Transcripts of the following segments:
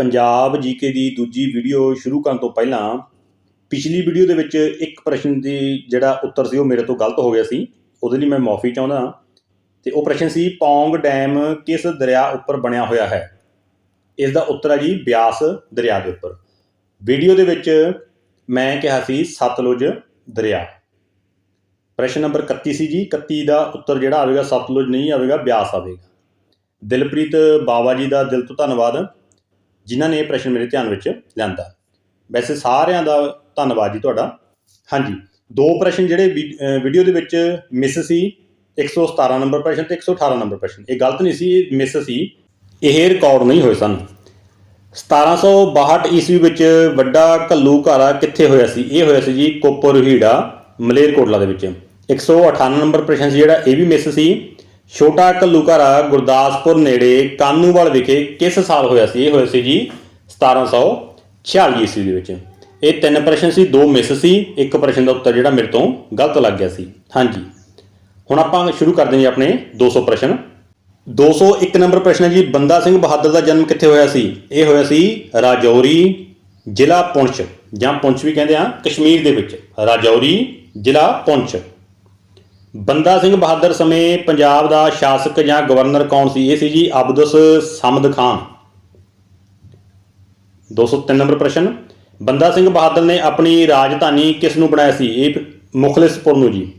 Punjab GK ਦੀ ਦੂਜੀ video ਸ਼ੁਰੂ ਕਰਨ ਤੋਂ ਪਹਿਲਾਂ ਪਿਛਲੀ ਵੀਡੀਓ ਦੇ ਵਿੱਚ ਇੱਕ ਪ੍ਰਸ਼ਨ ਦੀ ਜਿਹੜਾ ਉੱਤਰ ਸੀ ਉਹ ਮੇਰੇ ਤੋਂ ਗਲਤ ਹੋ ਗਿਆ ਸੀ। ਉਹਦੇ ਲਈ ਮੈਂ ਮਾਫੀ ਚਾਹੁੰਦਾ ਤੇ ਉਹ ਪ੍ਰਸ਼ਨ ਸੀ, ਪੌਂਗ ਡੈਮ ਕਿਸ ਦਰਿਆ ਉੱਪਰ ਬਣਿਆ ਹੋਇਆ ਹੈ? ਇਸ ਦਾ ਉੱਤਰ ਹੈ ਜੀ, ਬਿਆਸ ਦਰਿਆ ਦੇ ਉੱਪਰ। ਵੀਡੀਓ ਦੇ ਵਿੱਚ ਮੈਂ ਕਿਹਾ ਸੀ, ਸਤਲੁਜ ਦਰਿਆ। ਪ੍ਰਸ਼ਨ ਨੰਬਰ 31 ਸੀ ਜੀ 31 ਦਾ ਉੱਤਰ ਜਿਹੜਾ ਆਵੇਗਾ, ਸਤਲੁਜ ਨਹੀਂ ਆਵੇਗਾ, ਬਿਆਸ ਆਵੇਗਾ। ਦਿਲਪ੍ਰੀਤ ਬਾਵਾ ਜੀ ਦਾ ਦਿਲ ਤੋਂ ਧੰਨਵਾਦ। ਜਿਨ੍ਹਾਂ ਨੇ ਇਹ ਪ੍ਰਸ਼ਨ ਮੇਰੇ ਧਿਆਨ ਵਿੱਚ ਲਿਆਂਦਾ। ਵੈਸੇ ਸਾਰਿਆਂ ਦਾ ਧੰਨਵਾਦ ਜੀ ਤੁਹਾਡਾ। ਹਾਂਜੀ, ਦੋ ਪ੍ਰਸ਼ਨ ਜਿਹੜੇ ਵੀ- ਵੀਡੀਓ ਦੇ ਵਿੱਚ ਮਿਸ ਸੀ 117 ਨੰਬਰ ਪ੍ਰਸ਼ਨ ਤੇ 118 ਨੰਬਰ ਪ੍ਰਸ਼ਨ। ਇਹ ਗਲਤ ਨਹੀਂ ਸੀ, ਇਹ ਮਿਸ ਸੀ। ਇਹ ਰਿਕਾਰਡ ਨਹੀਂ ਹੋਏ ਸਨ। 1762 ਈਸਵੀ ਵਿੱਚ ਵੱਡਾ ਘੱਲੂ ਘਾਰਾ ਕਿੱਥੇ ਹੋਇਆ ਸੀ? ਇਹ ਹੋਇਆ ਸੀ ਜੀ ਕੋਪਰਹੀੜਾ ਮਲੇਰਕੋਟਲਾ ਦੇ ਵਿੱਚ। 198 ਨੰਬਰ ਪ੍ਰਸ਼ਨ ਸੀ ਜਿਹੜਾ, ਇਹ ਵੀ ਮਿਸ ਸੀ। ਛੋਟਾ ਘੱਲੂਘਾਰਾ ਗੁਰਦਾਸਪੁਰ ਨੇੜੇ ਕਾਨੂੰਵਾਲ ਵਿਖੇ ਕਿਸ ਸਾਲ ਹੋਇਆ ਸੀ? ਇਹ ਹੋਇਆ ਸੀ ਜੀ 1746 ਈਸਵੀ ਦੇ ਵਿੱਚ। ਇਹ ਤਿੰਨ ਪ੍ਰਸ਼ਨ ਸੀ, ਦੋ ਮਿਸ ਸੀ। ਇੱਕ ਪ੍ਰਸ਼ਨ ਦਾ ਉੱਤਰ ਜਿਹੜਾ ਮੇਰੇ ਤੋਂ ਗਲਤ ਲੱਗ ਗਿਆ ਸੀ। ਹਾਂਜੀ। ਹੁਣ ਆਪਾਂ ਸ਼ੁਰੂ ਕਰਦੇ ਹਾਂ ਜੀ ਆਪਣੇ 200 ਪ੍ਰਸ਼ਨ। 201 ਨੰਬਰ ਪ੍ਰਸ਼ਨ ਹੈ ਜੀ, ਬੰਦਾ ਸਿੰਘ ਬਹਾਦਰ ਦਾ ਜਨਮ ਕਿੱਥੇ ਹੋਇਆ ਸੀ? ਇਹ ਹੋਇਆ ਸੀ ਰਾਜੌਰੀ ਜ਼ਿਲ੍ਹਾ ਪੁੰਛ, ਜਾਂ ਪੁੰਛ ਵੀ ਕਹਿੰਦੇ ਆ ਕਸ਼ਮੀਰ ਦੇ ਵਿੱਚ। ਰਾਜੌਰੀ ਜ਼ਿਲ੍ਹਾ ਪੁੰਛ। ਬੰਦਾ ਸਿੰਘ ਬਹਾਦਰ ਸਮੇਂ ਪੰਜਾਬ ਦਾ ਸ਼ਾਸਕ ਜਾਂ ਗਵਰਨਰ ਕੌਣ ਸੀ? ਇਹ ਸੀ ਜੀ ਅਬਦੁਸ ਸਮਦ ਖਾਨ। 203 ਨੰਬਰ ਪ੍ਰਸ਼ਨ। ਬੰਦਾ ਸਿੰਘ ਬਹਾਦਰ ਨੇ ਆਪਣੀ ਰਾਜਧਾਨੀ ਕਿਸ ਨੂੰ ਬਣਾਇਆ ਸੀ? ਇਹ ਮੁਖਲਿਸਪੁਰ ਨੂੰ ਜੀ।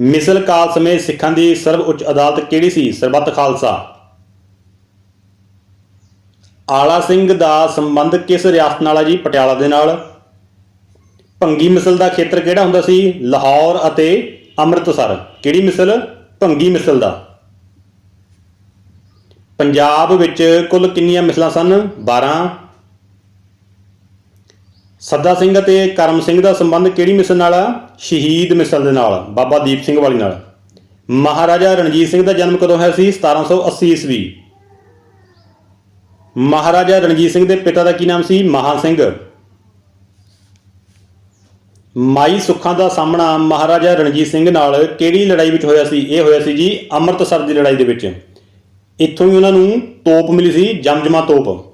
ਮਿਸਲ ਕਾਲ ਸਮੇਂ ਸਿੱਖਾਂ ਦੀ ਸਰਵ ਉੱਚ ਅਦਾਲਤ ਕਿਹੜੀ ਸੀ? ਸਰਬੱਤ ਖਾਲਸਾ। ਆਲਾ ਸਿੰਘ ਦਾ ਸੰਬੰਧ ਕਿਸ ਰਿਆਸਤ ਨਾਲ ਹੈ ਜੀ? ਪਟਿਆਲਾ ਦੇ ਨਾਲ। ਭੰਗੀ ਮਿਸਲ ਦਾ ਖੇਤਰ ਕਿਹੜਾ ਹੁੰਦਾ ਸੀ? ਲਾਹੌਰ ਅਤੇ ਅੰਮ੍ਰਿਤਸਰ। ਕਿਹੜੀ ਮਿਸਲ? ਭੰਗੀ ਮਿਸਲ ਦਾ। ਪੰਜਾਬ ਵਿੱਚ ਕੁੱਲ ਕਿੰਨੀਆਂ ਮਿਸਲਾਂ ਸਨ? 12 ਸੱਦਾ ਸਿੰਘ ਅਤੇ ਕਰਮ ਸਿੰਘ ਦਾ ਸੰਬੰਧ ਕਿਹੜੀ ਮਿਸਲ ਨਾਲ ਆ? ਸ਼ਹੀਦ ਮਿਸਲ ਦੇ ਨਾਲ, ਬਾਬਾ ਦੀਪ ਸਿੰਘ ਵਾਲੀ ਨਾਲ। ਮਹਾਰਾਜਾ ਰਣਜੀਤ ਸਿੰਘ ਦਾ ਜਨਮ ਕਦੋਂ ਹੋਇਆ ਸੀ? 1780 ਈਸਵੀ। ਮਹਾਰਾਜਾ ਰਣਜੀਤ ਸਿੰਘ ਦੇ ਪਿਤਾ ਦਾ ਕੀ ਨਾਮ ਸੀ? ਮਹਾ ਸਿੰਘ। ਮਾਈ ਸੁੱਖਾਂ ਦਾ ਸਾਹਮਣਾ ਮਹਾਰਾਜਾ ਰਣਜੀਤ ਸਿੰਘ ਨਾਲ ਕਿਹੜੀ ਲੜਾਈ ਵਿੱਚ ਹੋਇਆ ਸੀ? ਇਹ ਹੋਇਆ ਸੀ ਜੀ ਅੰਮ੍ਰਿਤਸਰ ਦੀ ਲੜਾਈ ਦੇ ਵਿੱਚ। ਇੱਥੋਂ ਹੀ ਉਹਨਾਂ ਨੂੰ ਤੋਪ ਮਿਲੀ ਸੀ, ਜਮਜਮਾ ਤੋਪ।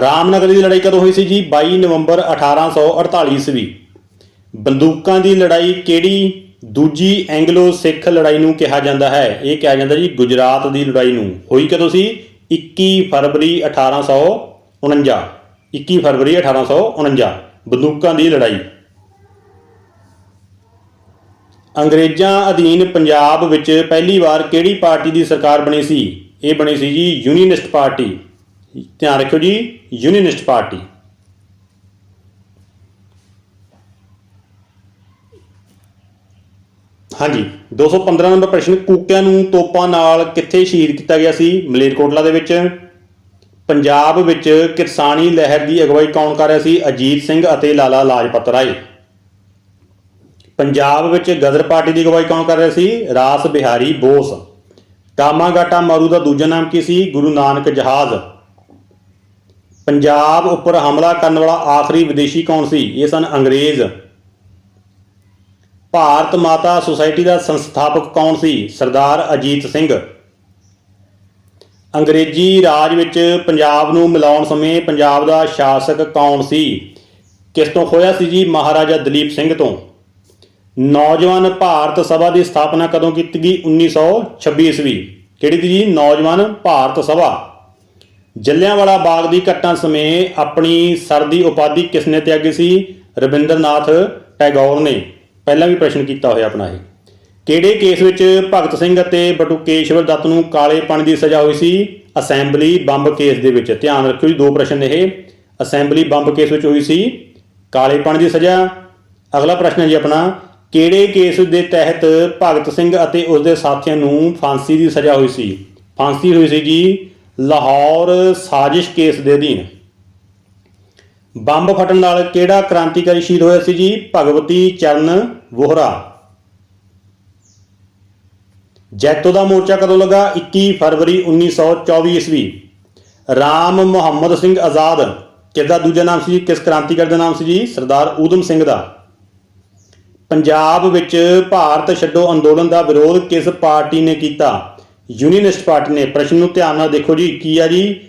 ਰਾਮਨਗਰ ਦੀ ਲੜਾਈ ਕਦੋਂ ਹੋਈ ਸੀ ਜੀ? 22 ਨਵੰਬਰ 1848 ਈਸਵੀ। ਬੰਦੂਕਾਂ ਦੀ ਲੜਾਈ ਕਿਹੜੀ ਦੂਜੀ ਐਂਗਲੋ ਸਿੱਖ ਲੜਾਈ ਨੂੰ ਕਿਹਾ ਜਾਂਦਾ ਹੈ? ਇਹ ਕਿਹਾ ਜਾਂਦਾ ਜੀ ਗੁਜਰਾਤ ਦੀ ਲੜਾਈ ਨੂੰ। ਹੋਈ ਕਦੋਂ ਸੀ? 21 ਫਰਵਰੀ 1849 21 ਫਰਵਰੀ 1849 ਬੰਦੂਕਾਂ ਦੀ ਲੜਾਈ। ਅੰਗਰੇਜ਼ਾਂ ਅਧੀਨ ਪੰਜਾਬ ਵਿੱਚ ਪਹਿਲੀ ਵਾਰ ਕਿਹੜੀ ਪਾਰਟੀ ਦੀ ਸਰਕਾਰ ਬਣੀ ਸੀ? ਇਹ ਬਣੀ ਸੀ ਜੀ ਯੂਨੀਅਨਿਸਟ ਪਾਰਟੀ। ਧਿਆਨ ਰੱਖਿਓ ਜੀ, ਯੂਨੀਅਨਿਸਟ ਪਾਰਟੀ। ਹਾਂਜੀ 215 ਨੰਬਰ ਪ੍ਰਸ਼ਨ, ਕੂਕਿਆਂ ਨੂੰ ਤੋਪਾਂ ਨਾਲ ਕਿੱਥੇ ਸ਼ਹੀਦ ਕੀਤਾ ਗਿਆ ਸੀ? ਮਲੇਰਕੋਟਲਾ ਦੇ ਵਿੱਚ। ਪੰਜਾਬ ਵਿੱਚ ਕਿਸਾਨੀ ਲਹਿਰ ਦੀ ਅਗਵਾਈ ਕੌਣ ਕਰ ਰਿਹਾ ਸੀ? ਅਜੀਤ ਸਿੰਘ ਅਤੇ ਲਾਲਾ ਲਾਜਪਤ ਰਾਏ। ਪੰਜਾਬ ਵਿੱਚ ਗਦਰ ਪਾਰਟੀ ਦੀ ਅਗਵਾਈ ਕੌਣ ਕਰ ਰਿਹਾ ਸੀ? ਰਾਸ ਬਿਹਾਰੀ ਬੋਸ। ਕਾਮਾਗਾਟਾ ਮਾਰੂ ਦਾ ਦੂਜਾ ਨਾਮ ਕੀ ਸੀ? ਗੁਰੂ ਨਾਨਕ ਜਹਾਜ਼। ਪੰਜਾਬ ਉੱਪਰ ਹਮਲਾ ਕਰਨ ਵਾਲਾ ਆਖਰੀ ਵਿਦੇਸ਼ੀ ਕੌਣ ਸੀ? ਇਹ ਸਨ ਅੰਗਰੇਜ਼। ਭਾਰਤ ਮਾਤਾ ਸੁਸਾਇਟੀ ਦਾ ਸੰਸਥਾਪਕ ਕੌਣ ਸੀ? ਸਰਦਾਰ ਅਜੀਤ ਸਿੰਘ। ਅੰਗਰੇਜ਼ੀ ਰਾਜ ਵਿੱਚ ਪੰਜਾਬ ਨੂੰ ਮਿਲਾਉਣ ਸਮੇਂ ਪੰਜਾਬ ਦਾ ਸ਼ਾਸਕ ਕੌਣ ਸੀ? ਕਿਸ ਤੋਂ ਖੋਇਆ ਸੀ ਜੀ ਮਹਾਰਾਜਾ ਦਲੀਪ ਸਿੰਘ ਤੋਂ? ਨੌਜਵਾਨ ਭਾਰਤ ਸਭਾ ਦੀ ਸਥਾਪਨਾ ਕਦੋਂ ਕੀਤੀ ਗਈ? 1926 ਈਸਵੀ। ਕਿਹੜੀ ਸੀ ਜੀ? ਨੌਜਵਾਨ ਭਾਰਤ ਸਭਾ। ਜੱਲਿਆਂਵਾਲਾ ਬਾਗ ਦੀ ਘਟਨਾ ਸਮੇਂ ਆਪਣੀ ਸਰਦੀ ਉਪਾਧੀ ਕਿਸ ਨੇ ਤਿਆਗੀ ਸੀ? ਰਵਿੰਦਰਨਾਥ ਟੈਗੋਰ ਨੇ। ਪਹਿਲਾਂ ਵੀ ਪ੍ਰਸ਼ਨ ਕੀਤਾ ਹੋਇਆ ਆਪਣਾ ਇਹ। ਕਿਹੜੇ ਕੇਸ ਵਿੱਚ ਭਗਤ ਸਿੰਘ ਅਤੇ ਬਟੂਕੇਸ਼ਵਰ ਦੱਤ ਨੂੰ ਕਾਲੇ ਪਾਣੀ ਦੀ ਸਜ਼ਾ ਹੋਈ ਸੀ? ਅਸੈਂਬਲੀ ਬੰਬ ਕੇਸ ਦੇ ਵਿੱਚ। ਧਿਆਨ ਰੱਖਿਓ ਜੀ, ਦੋ ਪ੍ਰਸ਼ਨ ਇਹ। ਅਸੈਂਬਲੀ ਬੰਬ ਕੇਸ ਵਿੱਚ ਹੋਈ ਸੀ। ਕਾਲੇ ਪਾਣੀ ਦੀ ਸਜ਼ਾ। ਅਗਲਾ ਪ੍ਰਸ਼ਨ ਹੈ ਜੀ ਆਪਣਾ। ਕਿਹੜੇ ਕੇਸ ਦੇ ਤਹਿਤ ਭਗਤ ਸਿੰਘ ਅਤੇ ਉਸ ਦੇ ਸਾਥੀਆਂ ਨੂੰ ਫਾਂਸੀ ਦੀ ਸਜ਼ਾ ਹੋਈ ਸੀ? ਫਾਂਸੀ ਹੋਈ ਸੀ ਜੀ ਲਾਹੌਰ ਸਾਜ਼ਿਸ਼ ਕੇਸ ਦੇ ਅਧੀਨ। ਬੰਬ ਫਟਣ ਨਾਲ ਕਿਹੜਾ ਕ੍ਰਾਂਤੀਕਾਰੀ ਸ਼ਹੀਦ ਹੋਇਆ ਸੀ ਜੀ? ਭਗਵਤੀ ਚਰਨ ਵੋਹਰਾ। ਜੈਤੋ ਦਾ ਮੋਰਚਾ ਕਦੋਂ ਲੱਗਾ? 21 ਫਰਵਰੀ 1924 ਈਸਵੀ। ਰਾਮ ਮੁਹੰਮਦ ਸਿੰਘ ਆਜ਼ਾਦ। ਕਿਸ ਦੂਜਾ ਨਾਮ ਸੀ ਕਿਸ ਕ੍ਰਾਂਤੀਕਾਰੀ ਦਾ ਨਾਮ ਸੀ ਜੀ? ਸਰਦਾਰ ਊਧਮ ਸਿੰਘ ਦਾ। ਪੰਜਾਬ ਵਿੱਚ ਭਾਰਤ ਛੱਡੋ ਅੰਦੋਲਨ ਦਾ ਵਿਰੋਧ ਕਿਸ ਪਾਰਟੀ ਨੇ ਕੀਤਾ? ਯੂਨੀਅਨਿਸਟ ਪਾਰਟੀ ਨੇ। ਪ੍ਰਸ਼ਨ ਨੂੰ ਧਿਆਨ ਨਾਲ ਦੇਖੋ ਜੀ। ਕੀ ਆ ਜੀ?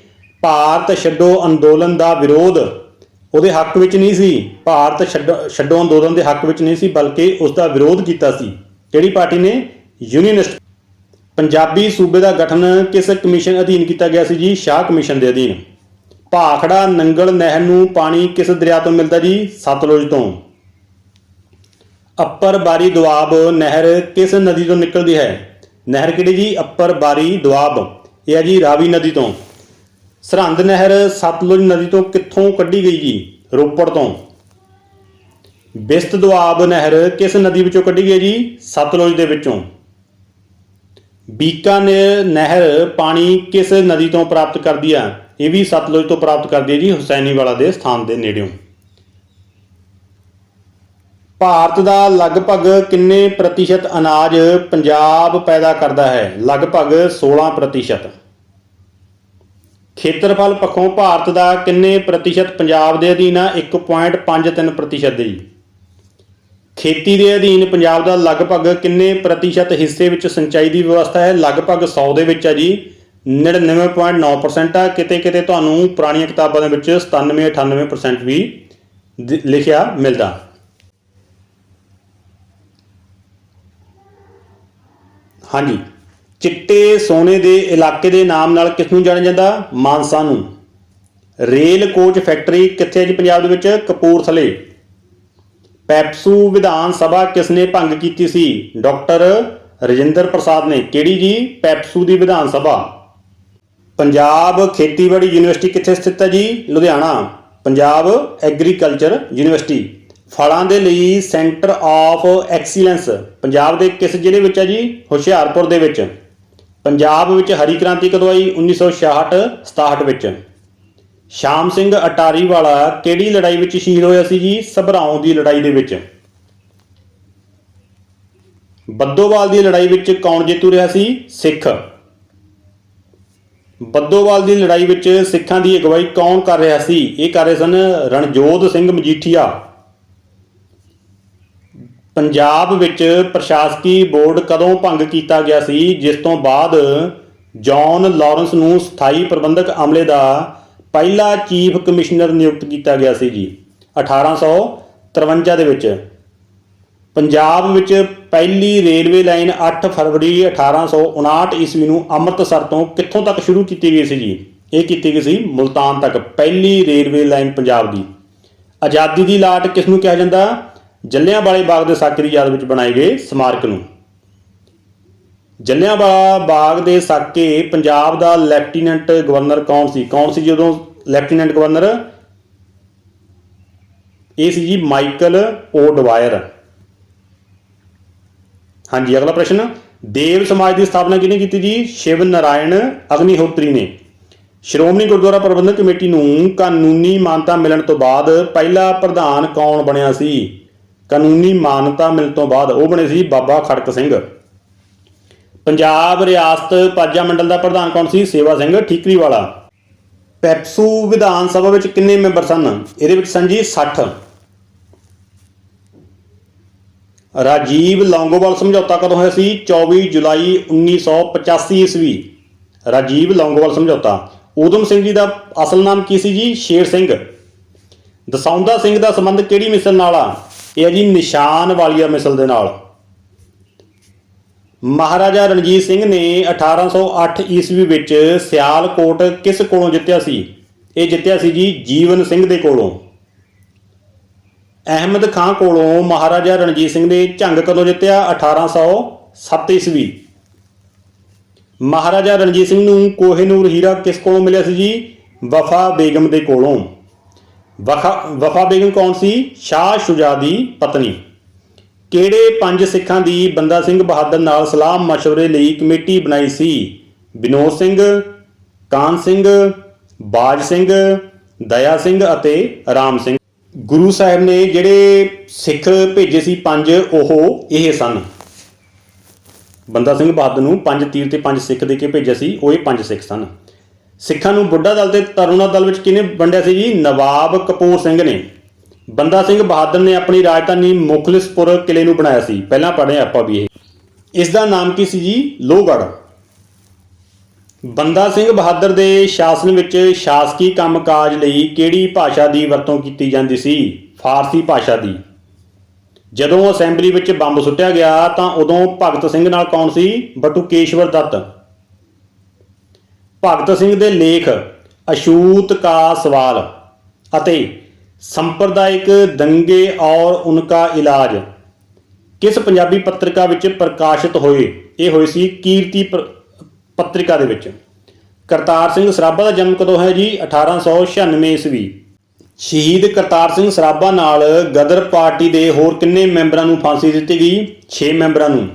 ਭਾਰਤ ਛੱਡੋ ਅੰਦੋਲਨ ਦਾ ਵਿਰੋਧ ਉਹਦੇ ਹੱਕ ਵਿੱਚ ਨਹੀਂ ਸੀ। ਭਾਰਤ ਛੱਡੋ ਛੱਡੋ ਅੰਦੋਲਨ ਦੇ ਹੱਕ ਵਿੱਚ ਨਹੀਂ ਸੀ, ਬਲਕਿ ਉਸ ਦਾ ਵਿਰੋਧ ਕੀਤਾ ਸੀ। ਕਿਹੜੀ ਪਾਰਟੀ ਨੇ? ਯੂਨੀਅਨਿਸਟ ਪੰਜਾਬੀ ਸੂਬੇ ਦਾ ਗਠਨ ਕਿਸ ਕਮਿਸ਼ਨ ਅਧੀਨ ਕੀਤਾ ਗਿਆ ਸੀ ਜੀ? ਸ਼ਾਹ ਕਮਿਸ਼ਨ ਦੇ ਅਧੀਨ। ਭਾਖੜਾ ਨੰਗਲ ਨਹਿਰ ਨੂੰ ਪਾਣੀ ਕਿਸ ਦਰਿਆ ਤੋਂ ਮਿਲਦਾ ਜੀ? ਸਤਲੁਜ ਤੋਂ। ਅੱਪਰ ਬਾਰੀ ਦੁਆਬ ਨਹਿਰ ਕਿਸ ਨਦੀ ਤੋਂ ਨਿਕਲਦੀ ਹੈ? ਨਹਿਰ ਕਿਹੜੀ ਜੀ? ਅੱਪਰ ਬਾਰੀ ਦੁਆਬ। ਇਹ ਹੈ ਜੀ ਰਾਵੀ ਨਦੀ ਤੋਂ। ਸਰਹੰਦ ਨਹਿਰ ਸਤਲੁਜ ਨਦੀ ਤੋਂ ਕਿੱਥੋਂ ਕੱਢੀ ਗਈ ਜੀ? ਰੋਪੜ ਤੋਂ। ਬਿਸਤ ਦੁਆਬ ਨਹਿਰ ਕਿਸ ਨਦੀ ਵਿੱਚੋਂ ਕੱਢੀ ਗਈ ਜੀ? ਸਤਲੁਜ ਦੇ ਵਿੱਚੋਂ। ਬੀਕਾਨੇਰ ਨਹਿਰ ਪਾਣੀ ਕਿਸ ਨਦੀ ਤੋਂ ਪ੍ਰਾਪਤ ਕਰਦੀ ਆ? ਇਹ ਵੀ ਸਤਲੁਜ ਤੋਂ ਪ੍ਰਾਪਤ ਕਰਦੀ ਹੈ ਜੀ, ਹੁਸੈਨੀਵਾਲਾ ਦੇ ਸਥਾਨ ਦੇ ਨੇੜਿਓਂ। ਭਾਰਤ ਦਾ ਲਗਭਗ ਕਿੰਨੇ ਪ੍ਰਤੀਸ਼ਤ ਅਨਾਜ ਪੰਜਾਬ ਪੈਦਾ ਕਰਦਾ ਹੈ? ਲਗਭਗ 16% ਖੇਤਰਫਲ ਪੱਖੋਂ ਭਾਰਤ ਦਾ ਕਿੰਨੇ ਪ੍ਰਤੀਸ਼ਤ ਪੰਜਾਬ ਦੇ ਅਧੀਨ ਆ? 1.53% ਪ੍ਰਤੀਸ਼ਤ ਦੇ ਜੀ। ਖੇਤੀ ਦੇ ਅਧੀਨ ਪੰਜਾਬ ਦਾ ਲਗਭਗ ਕਿੰਨੇ ਪ੍ਰਤੀਸ਼ਤ ਹਿੱਸੇ ਵਿੱਚ ਸਿੰਚਾਈ ਦੀ ਵਿਵਸਥਾ ਹੈ? ਲਗਭਗ 100 ਦੇ ਵਿੱਚ ਆ ਜੀ। 99.9% ਆ। ਕਿਤੇ ਕਿਤੇ ਤੁਹਾਨੂੰ ਪੁਰਾਣੀਆਂ ਕਿਤਾਬਾਂ ਦੇ ਵਿੱਚ 97 98% ਵੀ ਦ- ਲਿਖਿਆ ਮਿਲਦਾ। ਹਾਂਜੀ। ਚਿੱਟੇ ਸੋਨੇ ਦੇ ਇਲਾਕੇ ਦੇ ਨਾਮ ਨਾਲ ਕਿਸ ਨੂੰ ਜਾਣਿਆ ਜਾਂਦਾ? ਮਾਨਸਾ ਨੂੰ। ਰੇਲ ਕੋਚ ਫੈਕਟਰੀ ਕਿੱਥੇ ਹੈ ਜੀ ਪੰਜਾਬ ਦੇ ਵਿੱਚ? ਕਪੂਰਥਲੇ। ਪੈਪਸੂ ਵਿਧਾਨ ਸਭਾ ਕਿਸ ਨੇ ਭੰਗ ਕੀਤੀ ਸੀ? ਡਾਕਟਰ ਰਜਿੰਦਰ ਪ੍ਰਸਾਦ ਨੇ। ਕਿਹੜੀ ਜੀ? ਪੈਪਸੂ ਦੀ ਵਿਧਾਨ ਸਭਾ। ਪੰਜਾਬ ਖੇਤੀਬਾੜੀ ਯੂਨੀਵਰਸਿਟੀ ਕਿੱਥੇ ਸਥਿਤ ਹੈ ਜੀ? ਲੁਧਿਆਣਾ। Punjab agriculture university. ਫਲਾਂ ਦੇ ਲਈ ਸੈਂਟਰ ਆਫ ਐਕਸੀਲੈਂਸ। ਪੰਜਾਬ ਦੇ ਕਿਸ ਜ਼ਿਲ੍ਹੇ ਵਿੱਚ ਹੈ ਜੀ? ਹੁਸ਼ਿਆਰਪੁਰ ਦੇ ਵਿੱਚ। ਪੰਜਾਬ ਵਿੱਚ ਹਰੀ ਕ੍ਰਾਂਤੀ ਕਦੋਂ ਆਈ? 1966 67 ਵਿੱਚ। ਸ਼ਾਮ ਸਿੰਘ ਅਟਾਰੀ ਵਾਲਾ ਕਿਹੜੀ ਲੜਾਈ ਵਿੱਚ ਸ਼ਹੀਦ ਹੋਇਆ ਸੀ ਜੀ? ਸਭਰਾਉਂ ਦੀ ਲੜਾਈ ਦੇ ਵਿੱਚ। ਬੱਦੋਵਾਲ ਦੀ ਲੜਾਈ ਵਿੱਚ ਕੌਣ ਜੇਤੂ ਰਿਹਾ ਸੀ? ਸਿੱਖ। ਬੱਦੋਵਾਲ ਦੀ ਲੜਾਈ ਵਿੱਚ ਸਿੱਖਾਂ ਦੀ ਅਗਵਾਈ ਕੌਣ ਕਰ ਰਿਹਾ ਸੀ? ਇਹ ਕਰ ਰਹੇ ਸਨ ਰਣਜੋਧ ਸਿੰਘ ਮਜੀਠੀਆ। ਪੰਜਾਬ ਵਿੱਚ ਪ੍ਰਸ਼ਾਸਕੀ ਬੋਰਡ ਕਦੋਂ ਭੰਗ ਕੀਤਾ ਗਿਆ ਸੀ? ਜਿਸ ਤੋਂ ਬਾਅਦ ਜੌਨ ਲਾਰੈਂਸ ਨੂੰ ਸਥਾਈ ਪ੍ਰਬੰਧਕ ਅਮਲੇ ਦਾ ਪਹਿਲਾ ਚੀਫ ਕਮਿਸ਼ਨਰ ਨਿਯੁਕਤ ਕੀਤਾ ਗਿਆ ਸੀ ਜੀ 1853 ਦੇ ਵਿੱਚ। ਪੰਜਾਬ ਵਿੱਚ ਪਹਿਲੀ ਰੇਲਵੇ ਲਾਈਨ 8 ਫਰਵਰੀ 1859 ਈਸਵੀ ਨੂੰ ਅੰਮ੍ਰਿਤਸਰ ਤੋਂ ਕਿੱਥੋਂ ਤੱਕ ਸ਼ੁਰੂ ਕੀਤੀ ਗਈ ਸੀ ਜੀ? ਇਹ ਕੀਤੀ ਗਈ ਸੀ ਮੁਲਤਾਨ ਤੱਕ, ਪਹਿਲੀ ਰੇਲਵੇ ਲਾਈਨ ਪੰਜਾਬ ਦੀ। ਆਜ਼ਾਦੀ ਦੀ ਲਾਟ ਕਿਸ ਨੂੰ ਕਿਹਾ ਜਾਂਦਾ? ਜੱਲਿਆਂਵਾਲੇ ਬਾਗ ਦੇ ਸਾਕੇ ਦੀ ਯਾਦ ਵਿੱਚ ਬਣਾਏ ਗਏ ਸਮਾਰਕ ਨੂੰ। ਜੱਲਿਆਂਵਾਲਾ ਬਾਗ ਦੇ ਸਾਕੇ ਪੰਜਾਬ ਦਾ ਲੈਫਟੀਨੈਂਟ ਗਵਰਨਰ ਕੌਣ ਸੀ? ਕੌਣ ਸੀ ਜਦੋਂ ਲੈਫਟੀਨੈਂਟ ਗਵਰਨਰ? ਇਹ ਸੀ ਜੀ ਮਾਈਕਲ ਓ ਡਵਾਇਰ ਹਾਂਜੀ, ਅਗਲਾ ਪ੍ਰਸ਼ਨ। ਦੇਵ ਸਮਾਜ ਦੀ ਸਥਾਪਨਾ ਕਿਹਨੇ ਕੀਤੀ ਜੀ? ਸ਼ਿਵ ਨਾਰਾਇਣ ਅਗਨੀਹੋਤਰੀ ਨੇ। ਸ਼੍ਰੋਮਣੀ ਗੁਰਦੁਆਰਾ ਪ੍ਰਬੰਧਕ ਕਮੇਟੀ ਨੂੰ ਕਾਨੂੰਨੀ ਮਾਨਤਾ ਮਿਲਣ ਤੋਂ ਬਾਅਦ ਪਹਿਲਾ ਪ੍ਰਧਾਨ ਕੌਣ ਬਣਿਆ ਸੀ? ਕਾਨੂੰਨੀ ਮਾਨਤਾ ਮਿਲਣ ਤੋਂ ਬਾਅਦ ਉਹ ਬਣੇ ਸੀ ਬਾਬਾ ਖੜਕ ਸਿੰਘ। ਪੰਜਾਬ ਰਿਆਸਤ ਪਾਜਾ ਮੰਡਲ ਦਾ ਪ੍ਰਧਾਨ ਕੌਣ ਸੀ? ਸੇਵਾ ਸਿੰਘ ਠੀਕਰੀ ਵਾਲਾ। ਪੈਪਸੂ ਵਿਧਾਨ ਸਭਾ ਵਿੱਚ ਕਿੰਨੇ ਮੈਂਬਰ ਸਨ? ਇਹਦੇ ਵਿੱਚ ਸਨ ਜੀ 60 ਰਾਜੀਵ ਲੌਂਗੋਵਾਲ ਸਮਝੌਤਾ ਕਦੋਂ ਹੋਇਆ ਸੀ? 24 ਜੁਲਾਈ 1985 ਈਸਵੀ। ਰਾਜੀਵ ਲੌਂਗੋਵਾਲ ਸਮਝੌਤਾ। ਊਧਮ ਸਿੰਘ ਜੀ ਦਾ ਅਸਲ ਨਾਮ ਕੀ ਸੀ ਜੀ? ਸ਼ੇਰ ਸਿੰਘ। ਦਸੌਂਦਾ ਸਿੰਘ ਦਾ ਸੰਬੰਧ ਕਿਹੜੀ ਮਿਸਲ ਨਾਲ ਆ? ਇਹ ਹੈ ਜੀ ਨਿਸ਼ਾਨ ਵਾਲੀਆ ਮਿਸਲ ਦੇ ਨਾਲ। ਮਹਾਰਾਜਾ ਰਣਜੀਤ ਸਿੰਘ ਨੇ 1808 ਈਸਵੀ ਵਿੱਚ ਸਿਆਲਕੋਟ ਕਿਸ ਕੋਲੋਂ ਜਿੱਤਿਆ ਸੀ? ਇਹ ਜਿੱਤਿਆ ਸੀ ਜੀ ਜੀਵਨ ਸਿੰਘ ਦੇ ਕੋਲੋਂ। ਅਹਿਮਦ ਖਾਨ ਕੋਲੋਂ ਮਹਾਰਾਜਾ ਰਣਜੀਤ ਸਿੰਘ ਨੇ ਝੰਗ ਕਦੋਂ ਜਿੱਤਿਆ? 1807 ਈਸਵੀ। ਮਹਾਰਾਜਾ ਰਣਜੀਤ ਸਿੰਘ ਨੂੰ ਕੋਹਿਨੂਰ ਹੀਰਾ ਕਿਸ ਕੋਲੋਂ ਮਿਲਿਆ ਸੀ ਜੀ? ਵਫਾ ਬੇਗਮ ਦੇ ਕੋਲੋਂ। ਵਫਾ ਵਫਾ ਬੇਗਮ ਕੌਣ ਸੀ? ਸ਼ਾਹ ਸ਼ੁਜਾ ਦੀ ਪਤਨੀ। ਕਿਹੜੇ ਪੰਜ ਸਿੱਖਾਂ ਦੀ ਬੰਦਾ ਸਿੰਘ ਬਹਾਦਰ ਨਾਲ ਸਲਾਹ مشਵਰੇ ਲਈ ਕਮੇਟੀ ਬਣਾਈ ਸੀ? ਵਿਨੋਦ ਸਿੰਘ, ਕਾਨ ਸਿੰਘ, ਬਾਜ ਸਿੰਘ, ਦਇਆ ਸਿੰਘ ਅਤੇ ਰਾਮ ਸਿੰਘ। ਗੁਰੂ ਸਾਹਿਬ ਨੇ ਜਿਹੜੇ ਸਿੱਖ ਭੇਜੇ ਸੀ ਪੰਜ, ਉਹ ਇਹ ਸਨ। ਬੰਦਾ ਸਿੰਘ ਬਹਾਦਰ ਨੂੰ ਪੰਜ ਤੀਰ ਤੇ ਪੰਜ ਸਿੱਖ ਦੇ ਕੇ ਭੇਜਿਆ ਸੀ, ਉਹ ਇਹ ਪੰਜ ਸਿੱਖ ਸਨ। ਸਿੱਖਾਂ ਨੂੰ ਬੁੱਢਾ ਦਲ ਤੇ ਤਰੁਣਾ ਦਲ ਵਿੱਚ ਕਿਹਨੇ ਵੰਡਿਆ ਸੀ ਜੀ? ਨਵਾਬ ਕਪੂਰ ਸਿੰਘ ਨੇ। ਬੰਦਾ ਸਿੰਘ ਬਹਾਦਰ ਨੇ ਆਪਣੀ ਰਾਜਧਾਨੀ ਮੁਖਲਿਸਪੁਰ ਕਿਲੇ ਨੂੰ ਬਣਾਇਆ ਸੀ। ਪਹਿਲਾਂ ਪੜ੍ਹੇ ਆਪਾਂ ਵੀ ਇਹ। ਇਸ ਦਾ ਨਾਮ ਕੀ ਸੀ ਜੀ? ਲੋਹਗੜ੍ਹ। ਬੰਦਾ ਸਿੰਘ ਬਹਾਦਰ ਦੇ ਸ਼ਾਸਨ ਵਿੱਚ ਸ਼ਾਸਕੀ ਕੰਮਕਾਜ ਲਈ ਕਿਹੜੀ ਭਾਸ਼ਾ ਦੀ ਵਰਤੋਂ ਕੀਤੀ ਜਾਂਦੀ ਸੀ? ਫਾਰਸੀ ਭਾਸ਼ਾ ਦੀ। ਜਦੋਂ ਅਸੈਂਬਲੀ ਵਿੱਚ ਬੰਬ ਸੁੱਟਿਆ ਗਿਆ, ਤਾਂ ਉਦੋਂ ਭਗਤ ਸਿੰਘ ਨਾਲ ਕੌਣ ਸੀ? ਬਟੂਕੇਸ਼ਵਰ ਦੱਤ। ਭਗਤ ਸਿੰਘ ਦੇ ਲੇਖ ਅਸ਼ੂਤ ਕਾ ਸਵਾਲ ਅਤੇ ਸੰਪਰਦਾਇਕ ਦੰਗੇ ਔਰ ਉਨਕਾ ਇਲਾਜ। ਕਿਸ ਪੰਜਾਬੀ ਪੱਤਰਿਕਾ ਵਿੱਚ ਪ੍ਰਕਾਸ਼ਿਤ ਹੋਏ? ਇਹ ਹੋਏ ਸੀ ਕੀਰਤੀ ਪੱਤਰਿਕਾ ਦੇ ਵਿੱਚ। ਕਰਤਾਰ ਸਿੰਘ ਸਰਾਭਾ ਦਾ ਜਨਮ ਕਦੋਂ ਹੈ ਜੀ? 1896 ਈਸਵੀ। ਸ਼ਹੀਦ ਕਰਤਾਰ ਸਿੰਘ ਸਰਾਭਾ ਨਾਲ ਗਦਰ ਪਾਰਟੀ ਦੇ ਹੋਰ ਕਿੰਨੇ ਮੈਂਬਰਾਂ ਨੂੰ ਫਾਂਸੀ ਦਿੱਤੀ ਗਈ? 6 ਮੈਂਬਰਾਂ ਨੂੰ।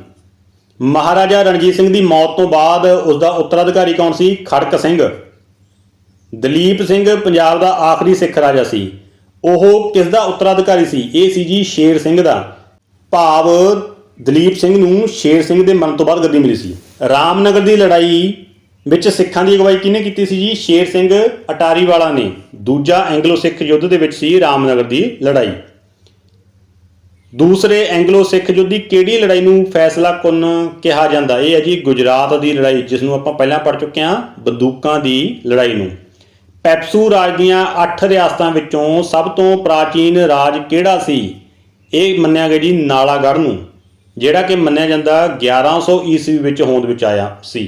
ਮਹਾਰਾਜਾ ਰਣਜੀਤ ਸਿੰਘ ਦੀ ਮੌਤ ਤੋਂ ਬਾਅਦ ਉਸ ਦਾ ਉੱਤਰਾਧਿਕਾਰੀ ਕੌਣ ਸੀ? ਖੜਕ ਸਿੰਘ। ਦਲੀਪ ਸਿੰਘ, ਪੰਜਾਬ ਦਾ ਆਖਰੀ ਸਿੱਖ ਰਾਜਾ ਸੀ। ਉਹ ਕਿਸ ਦਾ ਉੱਤਰਾਧਿਕਾਰੀ ਸੀ? ਇਹ ਸੀ ਜੀ ਸ਼ੇਰ ਸਿੰਘ ਦਾ। ਭਾਵ ਦਲੀਪ ਸਿੰਘ ਨੂੰ ਸ਼ੇਰ ਸਿੰਘ ਦੇ ਮਰਨ ਤੋਂ ਬਾਅਦ ਗੱਦੀ ਮਿਲੀ ਸੀ। ਰਾਮਨਗਰ ਦੀ ਲੜਾਈ ਵਿੱਚ ਸਿੱਖਾਂ ਦੀ ਅਗਵਾਈ ਕਿਹਨੇ ਕੀਤੀ ਸੀ ਜੀ? ਸ਼ੇਰ ਸਿੰਘ ਅਟਾਰੀ ਵਾਲਾ ਨੇ। ਦੂਜਾ ਐਂਗਲੋ ਸਿੱਖ ਯੁੱਧ ਦੇ ਵਿੱਚ ਸੀ ਰਾਮਨਗਰ ਦੀ ਲੜਾਈ। ਦੂਸਰੇ ਐਂਗਲੋ ਸਿੱਖ ਯੁੱਧ ਦੀ ਕਿਹੜੀ ਲੜਾਈ ਨੂੰ ਫੈਸਲਾ ਕੁੰਨ ਕਿਹਾ ਜਾਂਦਾ? ਇਹ ਹੈ ਜੀ ਗੁਜਰਾਤ ਦੀ ਲੜਾਈ, ਜਿਸ ਨੂੰ ਆਪਾਂ ਪਹਿਲਾਂ ਪੜ੍ਹ ਚੁੱਕੇ ਹਾਂ, ਬੰਦੂਕਾਂ ਦੀ ਲੜਾਈ ਨੂੰ। ਪੈਪਸੂ ਰਾਜ ਦੀਆਂ 8 ਰਿਆਸਤਾਂ ਵਿੱਚੋਂ ਸਭ ਤੋਂ ਪ੍ਰਾਚੀਨ ਰਾਜ ਕਿਹੜਾ ਸੀ? ਇਹ ਮੰਨਿਆ ਗਿਆ ਜੀ ਨਾਲਾਗੜ੍ਹ ਨੂੰ, ਜਿਹੜਾ ਕਿ ਮੰਨਿਆ ਜਾਂਦਾ 1100 ਈਸਵੀ ਵਿੱਚ ਹੋਂਦ ਵਿੱਚ ਆਇਆ ਸੀ।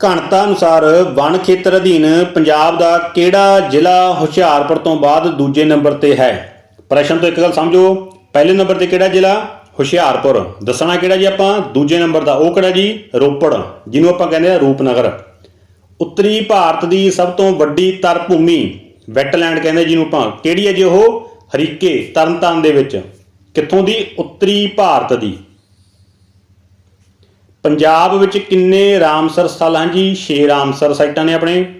ਘਣਤਾ ਅਨੁਸਾਰ ਵਣ ਖੇਤਰ ਅਧੀਨ ਪੰਜਾਬ ਦਾ ਕਿਹੜਾ ਜ਼ਿਲ੍ਹਾ ਹੁਸ਼ਿਆਰਪੁਰ ਤੋਂ ਬਾਅਦ ਦੂਜੇ ਨੰਬਰ ਤੇ ਹੈ? ਪ੍ਰਸ਼ਨ ਤੋਂ ਇੱਕ ਗੱਲ ਸਮਝੋ, ਪਹਿਲੇ ਨੰਬਰ ਤੇ ਕਿਹੜਾ ਜ਼ਿਲ੍ਹਾ? ਹੁਸ਼ਿਆਰਪੁਰ। ਦੱਸਣਾ ਕਿਹੜਾ ਜੀ ਆਪਾਂ? ਦੂਜੇ ਨੰਬਰ ਦਾ, ਉਹ ਕਿਹੜਾ ਜੀ? ਰੋਪੜ, ਜਿਹਨੂੰ ਆਪਾਂ ਕਹਿੰਦੇ ਆ ਰੂਪਨਗਰ। ਉੱਤਰੀ ਭਾਰਤ ਦੀ ਸਭ ਤੋਂ ਵੱਡੀ ਤਰ ਭੂਮੀ ਵੈਟਲੈਂਡ ਕਹਿੰਦੇ ਜਿਹਨੂੰ ਆਪਾਂ, ਕਿਹੜੀ ਹੈ ਜੀ ਉਹ? ਹਰੀਕੇ, ਤਰਨਤਾਰਨ ਦੇ ਵਿੱਚ। ਕਿੱਥੋਂ ਦੀ? ਉੱਤਰੀ ਭਾਰਤ ਦੀ। ਪੰਜਾਬ ਵਿੱਚ ਕਿੰਨੇ ਰਾਮਸਰ ਸਥਲ ਹਨ ਜੀ? 6 ਰਾਮਸਰ ਸਾਈਟਾਂ ਨੇ ਆਪਣੇ।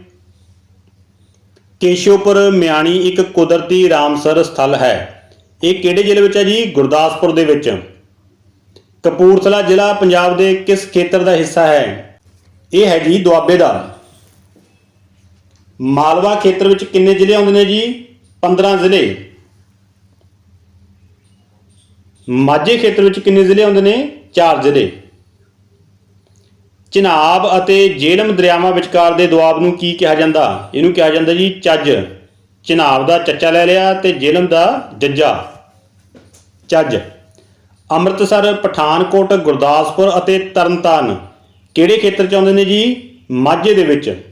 ਕੇਸ਼ੋਪੁਰ ਮਿਆਣੀ ਇੱਕ ਕੁਦਰਤੀ ਰਾਮਸਰ ਸਥਲ ਹੈ। ਇਹ ਕਿਹੜੇ ਜ਼ਿਲ੍ਹੇ ਵਿੱਚ ਹੈ ਜੀ? ਗੁਰਦਾਸਪੁਰ ਦੇ ਵਿੱਚ। ਕਪੂਰਥਲਾ ਜ਼ਿਲ੍ਹਾ ਪੰਜਾਬ ਦੇ ਕਿਸ ਖੇਤਰ ਦਾ ਹਿੱਸਾ ਹੈ? ਇਹ ਹੈ ਜੀ ਦੁਆਬੇ ਦਾ। ਮਾਲਵਾ ਖੇਤਰ ਵਿੱਚ ਕਿੰਨੇ ਜ਼ਿਲ੍ਹੇ ਆਉਂਦੇ ਨੇ ਜੀ? 15 ਜ਼ਿਲ੍ਹੇ। ਮਾਝੇ ਖੇਤਰ ਵਿੱਚ ਕਿੰਨੇ ਜ਼ਿਲ੍ਹੇ ਆਉਂਦੇ ਨੇ? 4 ਜ਼ਿਲ੍ਹੇ। ਚਨਾਬ ਅਤੇ ਜੇਲਮ ਦਰਿਆਵਾਂ ਵਿਚਕਾਰ ਦੇ ਦੁਆਬ ਨੂੰ ਕੀ ਕਿਹਾ ਜਾਂਦਾ? ਇਹਨੂੰ ਕਿਹਾ ਜਾਂਦਾ ਜੀ ਚੱਜ। ਚਨਾਬ ਦਾ ਚੱਚਾ ਲੈ ਲਿਆ ਤੇ ਜੇਲਮ ਦਾ ਜੱਜਾ। ਚੱਜ। ਅੰਮ੍ਰਿਤਸਰ, ਪਠਾਨਕੋਟ, ਗੁਰਦਾਸਪੁਰ ਅਤੇ ਤਰਨਤਾਰਨ ਕਿਹੜੇ ਖੇਤਰ ਚ ਆਉਂਦੇ ਨੇ ਜੀ? ਮਾਝੇ ਦੇ ਵਿੱਚ।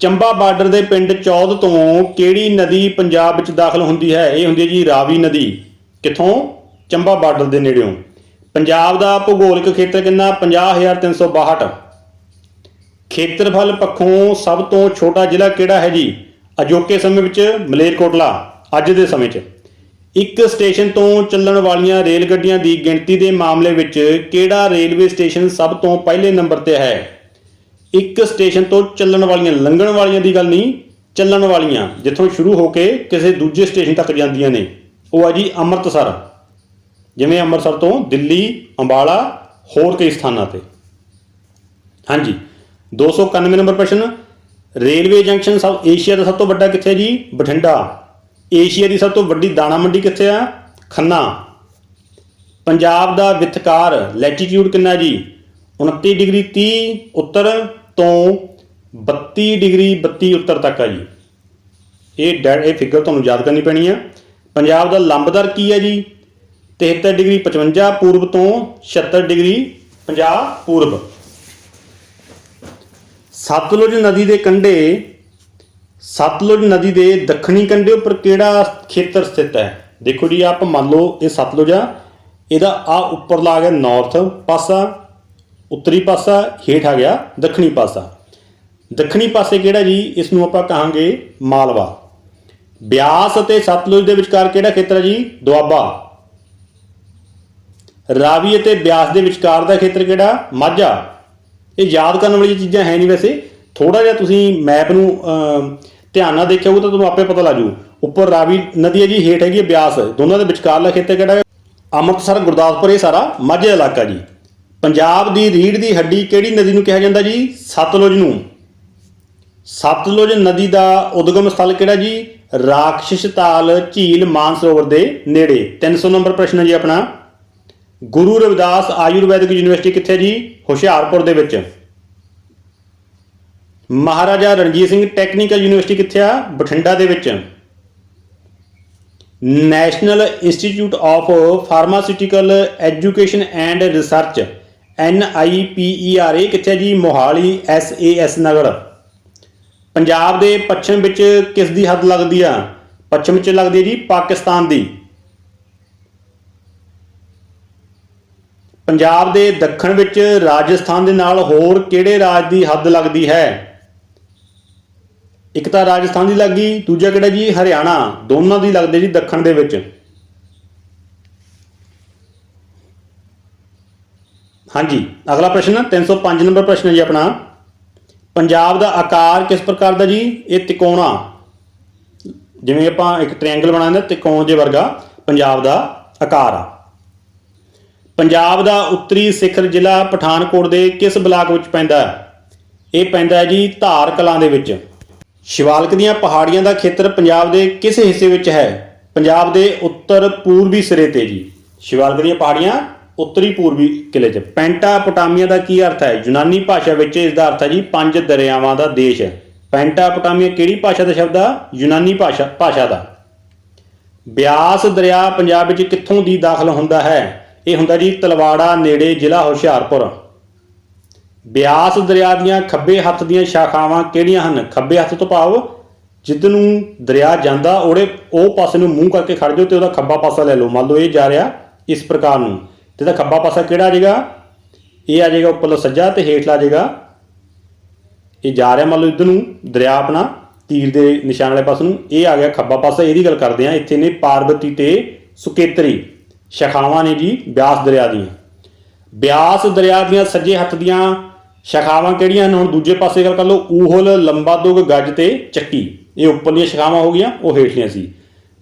ਚੰਬਾ ਬਾਰਡਰ ਦੇ ਪਿੰਡ ਚੌਦ ਤੋਂ ਕਿਹੜੀ ਨਦੀ ਪੰਜਾਬ ਵਿੱਚ ਦਾਖਲ ਹੁੰਦੀ ਹੈ? ਇਹ ਹੁੰਦੀ ਹੈ ਜੀ ਰਾਵੀ ਨਦੀ। ਕਿੱਥੋਂ? ਚੰਬਾ ਬਾਰਡਰ ਦੇ ਨੇੜਿਓਂ। ਪੰਜਾਬ ਦਾ ਭੂਗੋਲਿਕ ਖੇਤਰ ਕਿੰਨਾ? 50362 ਖੇਤਰਫਲ ਪੱਖੋਂ ਸਭ ਤੋਂ ਛੋਟਾ ਜ਼ਿਲ੍ਹਾ ਕਿਹੜਾ ਹੈ ਜੀ? ਅਜੋਕੇ ਸਮੇਂ ਵਿੱਚ ਮਲੇਰਕੋਟਲਾ, ਅੱਜ ਦੇ ਸਮੇਂ 'ਚ। ਇੱਕ ਸਟੇਸ਼ਨ ਤੋਂ ਚੱਲਣ ਵਾਲੀਆਂ ਰੇਲ ਗੱਡੀਆਂ ਦੀ ਗਿਣਤੀ ਦੇ ਮਾਮਲੇ ਵਿੱਚ ਕਿਹੜਾ ਰੇਲਵੇ ਸਟੇਸ਼ਨ ਸਭ ਤੋਂ ਪਹਿਲੇ ਨੰਬਰ ਤੇ ਹੈ? ਇੱਕ ਸਟੇਸ਼ਨ ਤੋਂ ਚੱਲਣ ਵਾਲੀਆਂ, ਲੰਘਣ ਵਾਲੀਆਂ ਦੀ ਗੱਲ ਨਹੀਂ, ਚੱਲਣ ਵਾਲੀਆਂ, ਜਿੱਥੋਂ ਸ਼ੁਰੂ ਹੋ ਕੇ ਕਿਸੇ ਦੂਜੇ ਸਟੇਸ਼ਨ ਤੱਕ ਜਾਂਦੀਆਂ ਨੇ। ਉਹ ਆ ਜੀ ਅੰਮ੍ਰਿਤਸਰ। ਜਿਵੇਂ ਅੰਮ੍ਰਿਤਸਰ ਤੋਂ ਦਿੱਲੀ, ਅੰਬਾਲਾ, ਹੋਰ ਕਈ ਸਥਾਨਾਂ ਤੇ। ਹਾਂਜੀ 291 ਨੰਬਰ ਪ੍ਰਸ਼ਨ, ਰੇਲਵੇ ਜੰਕਸ਼ਨ ਸਭ ਏਸ਼ੀਆ ਦਾ ਸਭ ਤੋਂ ਵੱਡਾ ਕਿੱਥੇ ਹੈ ਜੀ? ਬਠਿੰਡਾ। ਏਸ਼ੀਆ ਦੀ ਸਭ ਤੋਂ ਵੱਡੀ ਦਾਣਾ ਮੰਡੀ ਕਿੱਥੇ ਆ? ਖੰਨਾ। ਪੰਜਾਬ ਦਾ ਵਿਥਕਾਰ ਲੈਟੀਟਿਊਡ ਕਿੰਨਾ ਜੀ? 29 ਡਿਗਰੀ 30 ਉੱਤਰ ਤੋਂ 32 ਡਿਗਰੀ 32 ਉੱਤਰ ਤੱਕ ਆ ਜੀ। ਇਹ ਡੈ- ਇਹ ਫਿਗਰ ਤੁਹਾਨੂੰ ਯਾਦ ਕਰਨੀ ਪੈਣੀ ਆ। ਪੰਜਾਬ ਦਾ ਲੰਬਦਰ ਕੀ ਹੈ ਜੀ? 73 ਡਿਗਰੀ 55 ਪੂਰਬ ਤੋਂ 76 ਡਿਗਰੀ 50 ਪੂਰਬ। ਸਤਲੁਜ ਨਦੀ ਦੇ ਕੰਢੇ, ਸਤਲੁਜ ਨਦੀ ਦੇ ਦੱਖਣੀ ਕੰਢੇ ਉੱਪਰ ਕਿਹੜਾ ਖੇਤਰ ਸਥਿਤ ਹੈ? ਦੇਖੋ ਜੀ, ਆਪ ਮੰਨ ਲਓ ਇਹ ਸਤਲੁਜ ਆ। ਇਹਦਾ ਆ ਉੱਪਰਲਾ ਆ ਗਿਆ ਨਾਰਥ ਪਾਸਾ ਉੱਤਰੀ ਪਾਸਾ ਹੇਠ ਆ ਗਿਆ, ਦੱਖਣੀ ਪਾਸਾ। ਦੱਖਣੀ ਪਾਸੇ ਕਿਹੜਾ ਜੀ? ਇਸ ਨੂੰ ਆਪਾਂ ਕਹਾਂਗੇ ਮਾਲਵਾ। ਬਿਆਸ ਅਤੇ ਸਤਲੁਜ ਦੇ ਵਿਚਕਾਰ ਕਿਹੜਾ ਖੇਤਰ ਹੈ ਜੀ? ਦੁਆਬਾ। ਰਾਵੀ ਅਤੇ ਬਿਆਸ ਦੇ ਵਿਚਕਾਰ ਦਾ ਖੇਤਰ ਕਿਹੜਾ? ਮਾਝਾ। ਇਹ ਯਾਦ ਕਰਨ ਵਾਲੀਆਂ ਚੀਜ਼ਾਂ ਹੈ ਨਹੀਂ ਵੈਸੇ। ਥੋੜਾ ਜਿਹਾ ਤੁਸੀਂ ਮੈਪ ਨੂੰ ਧਿਆਨ ਨਾਲ ਦੇਖਿਆ ਹੋਊ ਤਾਂ ਤੁਹਾਨੂੰ ਆਪੇ ਪਤਾ ਲੱਗ ਜੂ ਉੱਪਰ ਰਾਵੀ ਨਦੀ ਹੈ ਜੀ, ਹੇਠ ਹੈਗੀ ਹੈ ਬਿਆਸ। ਦੋਨਾਂ ਦੇ ਵਿਚਕਾਰਲਾ ਖੇਤਰ ਕਿਹੜਾ ਹੈ? ਅੰਮ੍ਰਿਤਸਰ, ਗੁਰਦਾਸਪੁਰ, ਇਹ ਸਾਰਾ ਮਾਝੇ ਇਲਾਕਾ ਜੀ। ਪੰਜਾਬ ਦੀ ਰੀੜ ਦੀ ਹੱਡੀ ਕਿਹੜੀ ਨਦੀ ਨੂੰ ਕਿਹਾ ਜਾਂਦਾ ਜੀ? ਸਤਲੁਜ ਨੂੰ। ਸਤਲੁਜ ਨਦੀ ਦਾ ਉਦਗਮ ਸਥਲ ਕਿਹੜਾ ਜੀ? ਰਾਖਸ਼ ਤਾਲ ਝੀਲ ਮਾਨਸਰੋਵਰ ਦੇ ਨੇੜੇ। 300 ਨੰਬਰ ਪ੍ਰਸ਼ਨ ਹੈ ਜੀ ਆਪਣਾ। ਗੁਰੂ ਰਵਿਦਾਸ ਆਯੁਰਵੈਦਿਕ ਯੂਨੀਵਰਸਿਟੀ ਕਿੱਥੇ ਜੀ? ਹੁਸ਼ਿਆਰਪੁਰ ਦੇ ਵਿੱਚ। ਮਹਾਰਾਜਾ ਰਣਜੀਤ ਸਿੰਘ ਟੈਕਨੀਕਲ ਯੂਨੀਵਰਸਿਟੀ ਕਿੱਥੇ ਆ? ਬਠਿੰਡਾ ਦੇ ਵਿੱਚ। National institute of pharmaceutical education and research. N I P E R ਇਹ ਕਿੱਥੇ ਜੀ? ਮੋਹਾਲੀ SAS ਨਗਰ। ਪੰਜਾਬ ਦੇ ਪੱਛਮ ਵਿੱਚ ਕਿਸ ਦੀ ਹੱਦ ਲੱਗਦੀ ਆ? ਪੱਛਮ ਵਿੱਚ ਲੱਗਦੀ ਹੈ ਜੀ ਪਾਕਿਸਤਾਨ ਦੀ। ਪੰਜਾਬ ਦੇ ਦੱਖਣ ਵਿੱਚ ਰਾਜਸਥਾਨ ਦੇ ਨਾਲ ਹੋਰ ਕਿਹੜੇ ਰਾਜ ਦੀ ਹੱਦ ਲੱਗਦੀ ਹੈ? ਇੱਕ ਤਾਂ ਰਾਜਸਥਾਨ ਦੀ ਲੱਗੀ ਦੂਜਾ ਕਿਹੜਾ ਜੀ? ਹਰਿਆਣਾ। ਦੋਨਾਂ ਦੀ ਲੱਗਦੇ ਜੀ ਦੱਖਣ ਦੇ ਵਿੱਚ। ਹਾਂਜੀ ਅਗਲਾ ਪ੍ਰਸ਼ਨ 305 ਨੰਬਰ ਪ੍ਰਸ਼ਨ ਹੈ ਜੀ ਆਪਣਾ। ਪੰਜਾਬ ਦਾ ਆਕਾਰ ਕਿਸ ਪ੍ਰਕਾਰ ਦਾ ਜੀ? ਇਹ ਤਿਕੋਣਾ। ਜਿਵੇਂ ਆਪਾਂ ਇੱਕ ਟ੍ਰਾਇੰਗਲ ਬਣਾਉਂਦੇ ਹਾਂ, ਤਿਕੋਣ ਦੇ ਵਰਗਾ ਪੰਜਾਬ ਦਾ ਆਕਾਰ ਆ। ਪੰਜਾਬ ਦਾ ਉੱਤਰੀ ਸਿਖਰ ਜ਼ਿਲ੍ਹਾ ਪਠਾਨਕੋਟ ਦੇ ਕਿਸ ਬਲਾਕ ਵਿੱਚ ਪੈਂਦਾ ਹੈ? ਇਹ ਪੈਂਦਾ ਹੈ ਜੀ ਧਾਰ ਕਲਾਂ ਦੇ ਵਿੱਚ। ਸ਼ਿਵਾਲਕ ਦੀਆਂ ਪਹਾੜੀਆਂ ਦਾ ਖੇਤਰ ਪੰਜਾਬ ਦੇ ਕਿਸ ਹਿੱਸੇ ਵਿੱਚ ਹੈ? ਪੰਜਾਬ ਦੇ ਉੱਤਰ ਪੂਰਬੀ ਸਿਰੇ ਤੇ ਜੀ। ਸ਼ਿਵਾਲਕ ਦੀਆਂ ਪਹਾੜੀਆਂ ਉੱਤਰੀ ਪੂਰਬੀ ਕਿਲੇ 'ਚ। ਪੈਂਟਾਪੋਟਾਮੀਆ ਦਾ ਕੀ ਅਰਥ ਹੈ? ਯੂਨਾਨੀ ਭਾਸ਼ਾ ਵਿੱਚ ਇਸ ਦਾ ਅਰਥ ਹੈ ਜੀ, ਪੰਜ ਦਰਿਆਵਾਂ ਦਾ ਦੇਸ਼। ਪੈਂਟਾਪੋਟਾਮੀਆ ਕਿਹੜੀ ਭਾਸ਼ਾ ਦਾ ਸ਼ਬਦ ਆ? ਯੂਨਾਨੀ ਭਾਸ਼ਾ ਭਾਸ਼ਾ ਦਾ। ਬਿਆਸ ਦਰਿਆ ਪੰਜਾਬ ਵਿੱਚ ਕਿੱਥੋਂ ਦੀ ਦਾਖਲ ਹੁੰਦਾ ਹੈ? ਇਹ ਹੁੰਦਾ ਜੀ ਤਲਵਾੜਾ ਨੇੜੇ ਜ਼ਿਲ੍ਹਾ ਹੁਸ਼ਿਆਰਪੁਰ। ਬਿਆਸ ਦਰਿਆ ਦੀਆਂ ਖੱਬੇ ਹੱਥ ਦੀਆਂ ਸ਼ਾਖਾਵਾਂ ਕਿਹੜੀਆਂ ਹਨ? ਖੱਬੇ ਹੱਥ ਤੋਂ ਭਾਵ ਜਿੱਦ ਨੂੰ ਦਰਿਆ ਜਾਂਦਾ, ਉਹਦੇ, ਉਹ ਪਾਸੇ ਨੂੰ ਮੂੰਹ ਕਰਕੇ ਖੜ ਜਾਓ ਤੇ ਉਹਦਾ ਖੱਬਾ ਪਾਸਾ ਲੈ ਲਓ। ਮੰਨ ਲਓ ਇਹ ਜਾ ਰਿਹਾ ਇਸ ਪ੍ਰਕਾਰ ਨੂੰ। ਤੇ ਇਹਦਾ ਖੱਬਾ ਪਾਸਾ ਕਿਹੜਾ ਆ ਜਾਏਗਾ? ਇਹ ਆ ਜਾਏਗਾ ਉੱਪਰਲਾ ਸੱਜਾ ਤੇ ਹੇਠਲਾ ਆ ਜਾਏਗਾ। ਇਹ ਜਾ ਰਿਹਾ ਮੰਨ ਲਓ ਇੱਧਰ ਨੂੰ, ਦਰਿਆ ਆਪਣਾ ਤੀਰ ਦੇ ਨਿਸ਼ਾਨ ਵਾਲੇ ਪਾਸੇ ਨੂੰ, ਇਹ ਆ ਗਿਆ ਖੱਬਾ ਪਾਸਾ, ਇਹਦੀ ਗੱਲ ਕਰਦੇ ਆ ਇੱਥੇ ਨੇ ਪਾਰਬਤੀ ਤੇ ਸੁਕੇਤਰੀ, ਸ਼ਾਖਾਵਾਂ ਨੇ ਜੀ, ਬਿਆਸ ਦਰਿਆ ਦੀਆਂ ਬਿਆਸ ਦਰਿਆ ਦੀਆਂ ਸੱਜੇ ਹੱਥ ਦੀਆਂ ਸ਼ਾਖਾਵਾਂ ਕਿਹੜੀਆਂ ਹਨ? ਹੁਣ ਦੂਜੇ ਪਾਸੇ ਗੱਲ ਕਰ ਲਓ, ਊਹਲ, ਲੰਬਾ ਦੁਗ, ਗੱਜ ਤੇ ਚੱਕੀ। ਇਹ ਉੱਪਰਲੀਆਂ ਸ਼ਾਖਾਵਾਂ ਹੋ ਗਈਆਂ, ਉਹ ਹੇਠਲੀਆਂ ਸੀ।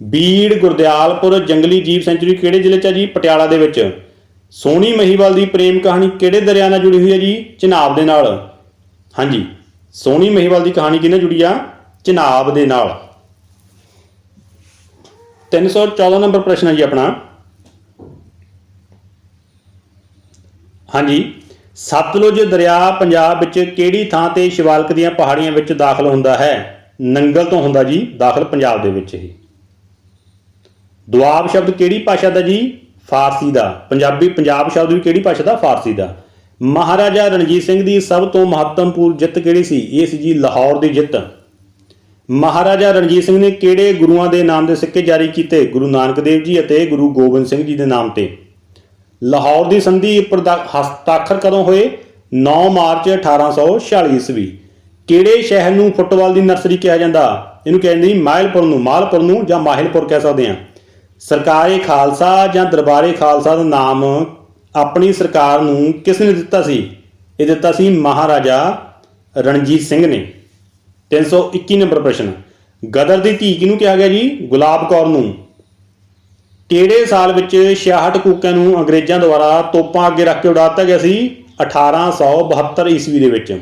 ਬੀੜ, ਗੁਰਦਿਆਲਪੁਰ, ਜੰਗਲੀ ਜੀਵ ਸੈਂਚੁਰੀ ਕਿਹੜੇ ਜ਼ਿਲ੍ਹੇ 'ਚ ਆ ਜੀ? ਪਟਿਆਲਾ ਦੇ ਵਿੱਚ। ਸੋਹਣੀ ਮਹੀਵਾਲ ਦੀ ਪ੍ਰੇਮ ਕਹਾਣੀ ਕਿਹੜੇ ਦਰਿਆ ਨਾਲ ਜੁੜੀ ਹੋਈ ਹੈ ਜੀ? ਚਨਾਬ ਦੇ ਨਾਲ। ਹਾਂਜੀ, ਸੋਹਣੀ ਮਹੀਵਾਲ ਦੀ ਕਹਾਣੀ ਕਿਹਨੇ ਜੁੜੀ ਆ? ਚਨਾਬ ਦੇ ਨਾਲ। 314 ਨੰਬਰ ਪ੍ਰਸ਼ਨ ਹੈ ਜੀ ਆਪਣਾ। ਹਾਂਜੀ, ਸਤਲੁਜ ਦਰਿਆ ਪੰਜਾਬ ਵਿੱਚ ਕਿਹੜੀ ਥਾਂ ਤੇ ਸ਼ਿਵਾਲਕ ਦੀਆਂ ਪਹਾੜੀਆਂ ਵਿੱਚ ਦਾਖਲ ਹੁੰਦਾ ਹੈ? ਨੰਗਲ ਤੋਂ ਹੁੰਦਾ ਜੀ, ਦਾਖਲ ਪੰਜਾਬ ਦੇ ਵਿੱਚ ਹੀ ਦੁਆਬ ਸ਼ਬਦ ਕਿਹੜੀ ਭਾਸ਼ਾ ਦਾ ਜੀ? ਫਾਰਸੀ ਦਾ। ਪੰਜਾਬੀ ਪੰਜਾਬ ਸ਼ਬਦ ਵੀ ਕਿਹੜੀ ਭਾਸ਼ਾ ਦਾ? ਫਾਰਸੀ ਦਾ। ਮਹਾਰਾਜਾ ਰਣਜੀਤ ਸਿੰਘ ਦੀ ਸਭ ਤੋਂ ਮਹੱਤਵਪੂਰਨ ਜਿੱਤ ਕਿਹੜੀ ਸੀ? ਇਹ ਸੀ ਜੀ ਲਾਹੌਰ ਦੀ ਜਿੱਤ। ਮਹਾਰਾਜਾ ਰਣਜੀਤ ਸਿੰਘ ਨੇ ਕਿਹੜੇ ਗੁਰੂਆਂ ਦੇ ਨਾਮ ਦੇ ਸਿੱਕੇ ਜਾਰੀ ਕੀਤੇ? ਗੁਰੂ ਨਾਨਕ ਦੇਵ ਜੀ ਅਤੇ ਗੁਰੂ ਗੋਬਿੰਦ ਸਿੰਘ ਜੀ ਦੇ ਨਾਮ ਤੇ। ਲਾਹੌਰ ਦੀ ਸੰਧੀ ਉੱਪਰ ਦਾ ਹਸਤਾਖਰ ਕਦੋਂ ਹੋਏ? 9 ਮਾਰਚ 1846 ਈਸਵੀ। ਕਿਹੜੇ ਸ਼ਹਿਰ ਨੂੰ ਫੁੱਟਬਾਲ ਦੀ ਨਰਸਰੀ ਕਿਹਾ ਜਾਂਦਾ? ਇਹਨੂੰ ਕਹਿੰਦੇ ਜੀ ਨੂੰ। ਮਾਲਪੁਰ ਨੂੰ ਜਾਂ ਮਾਹਿਲਪੁਰ ਕਹਿ ਸਕਦੇ ਆ ਸਰਕਾਰੇ ਖਾਲਸਾ ਜਾਂ ਦਰਬਾਰੇ ਖਾਲਸਾ ਦਾ ਨਾਮ ਆਪਣੀ ਸਰਕਾਰ ਨੂੰ ਕਿਸ ਨੇ ਦਿੱਤਾ ਸੀ? ਇਹ ਦਿੱਤਾ ਸੀ ਮਹਾਰਾਜਾ ਰਣਜੀਤ ਸਿੰਘ ਨੇ। 321 ਨੰਬਰ ਪ੍ਰਸ਼ਨ। ਗਦਰ ਦੀ ਧੀ ਕਿਹਨੂੰ ਕਿਹਾ ਗਿਆ ਜੀ? ਗੁਲਾਬ ਕੌਰ ਨੂੰ। ਕਿਹੜੇ ਸਾਲ ਵਿੱਚ 66 ਕੂਕਿਆਂ ਨੂੰ ਅੰਗਰੇਜ਼ਾਂ ਦੁਆਰਾ ਤੋਪਾਂ ਅੱਗੇ ਰੱਖ ਕੇ ਉਡਾ ਦਿੱਤਾ ਗਿਆ ਸੀ? 1872 ਈਸਵੀ ਦੇ ਵਿੱਚ।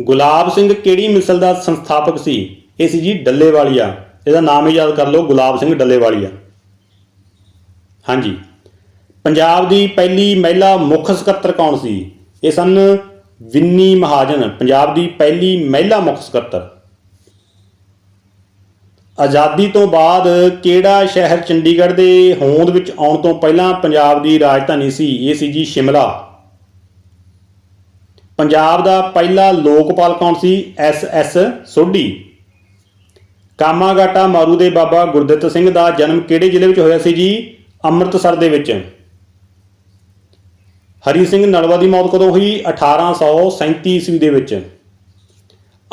ਗੁਲਾਬ ਸਿੰਘ ਕਿਹੜੀ ਮਿਸਲ ਦਾ ਸੰਸਥਾਪਕ ਸੀ? ਇਹ ਸੀ ਜੀ ਡੱਲੇਵਾਲੀਆ। ਇਹਦਾ ਨਾਮ ਹੀ ਯਾਦ ਕਰ ਲਓ, ਗੁਲਾਬ ਸਿੰਘ ਡੱਲੇਵਾਲੀਆ ਹਾਂਜੀ। ਪੰਜਾਬ ਦੀ ਪਹਿਲੀ ਮਹਿਲਾ ਮੁੱਖ ਸਕੱਤਰ ਕੌਣ ਸੀ? ਇਹ ਸਨ ਵਿੰਨੀ ਮਹਾਜਨ, ਪੰਜਾਬ ਦੀ ਪਹਿਲੀ ਮਹਿਲਾ ਮੁੱਖ ਸਕੱਤਰ। ਆਜ਼ਾਦੀ ਤੋਂ ਬਾਅਦ ਕਿਹੜਾ ਸ਼ਹਿਰ ਚੰਡੀਗੜ੍ਹ ਦੇ ਹੋਂਦ ਵਿੱਚ ਆਉਣ ਤੋਂ ਪਹਿਲਾਂ ਪੰਜਾਬ ਦੀ ਰਾਜਧਾਨੀ ਸੀ? ਇਹ ਸੀ ਜੀ ਸ਼ਿਮਲਾ। ਪੰਜਾਬ ਦਾ ਪਹਿਲਾ ਲੋਕਪਾਲ ਕੌਣ ਸੀ? S S Sodhi. Komagata Maru ਦੇ ਬਾਬਾ ਗੁਰਦਿੱਤ ਸਿੰਘ ਦਾ ਜਨਮ ਕਿਹੜੇ ਜ਼ਿਲ੍ਹੇ ਵਿੱਚ ਹੋਇਆ ਸੀ ਜੀ? ਅੰਮ੍ਰਿਤਸਰ ਦੇ ਵਿੱਚ। ਹਰੀ ਸਿੰਘ ਨਲਵਾ ਦੀ ਮੌਤ ਕਦੋਂ ਹੋਈ? 1837 ਈਸਵੀ ਦੇ ਵਿੱਚ।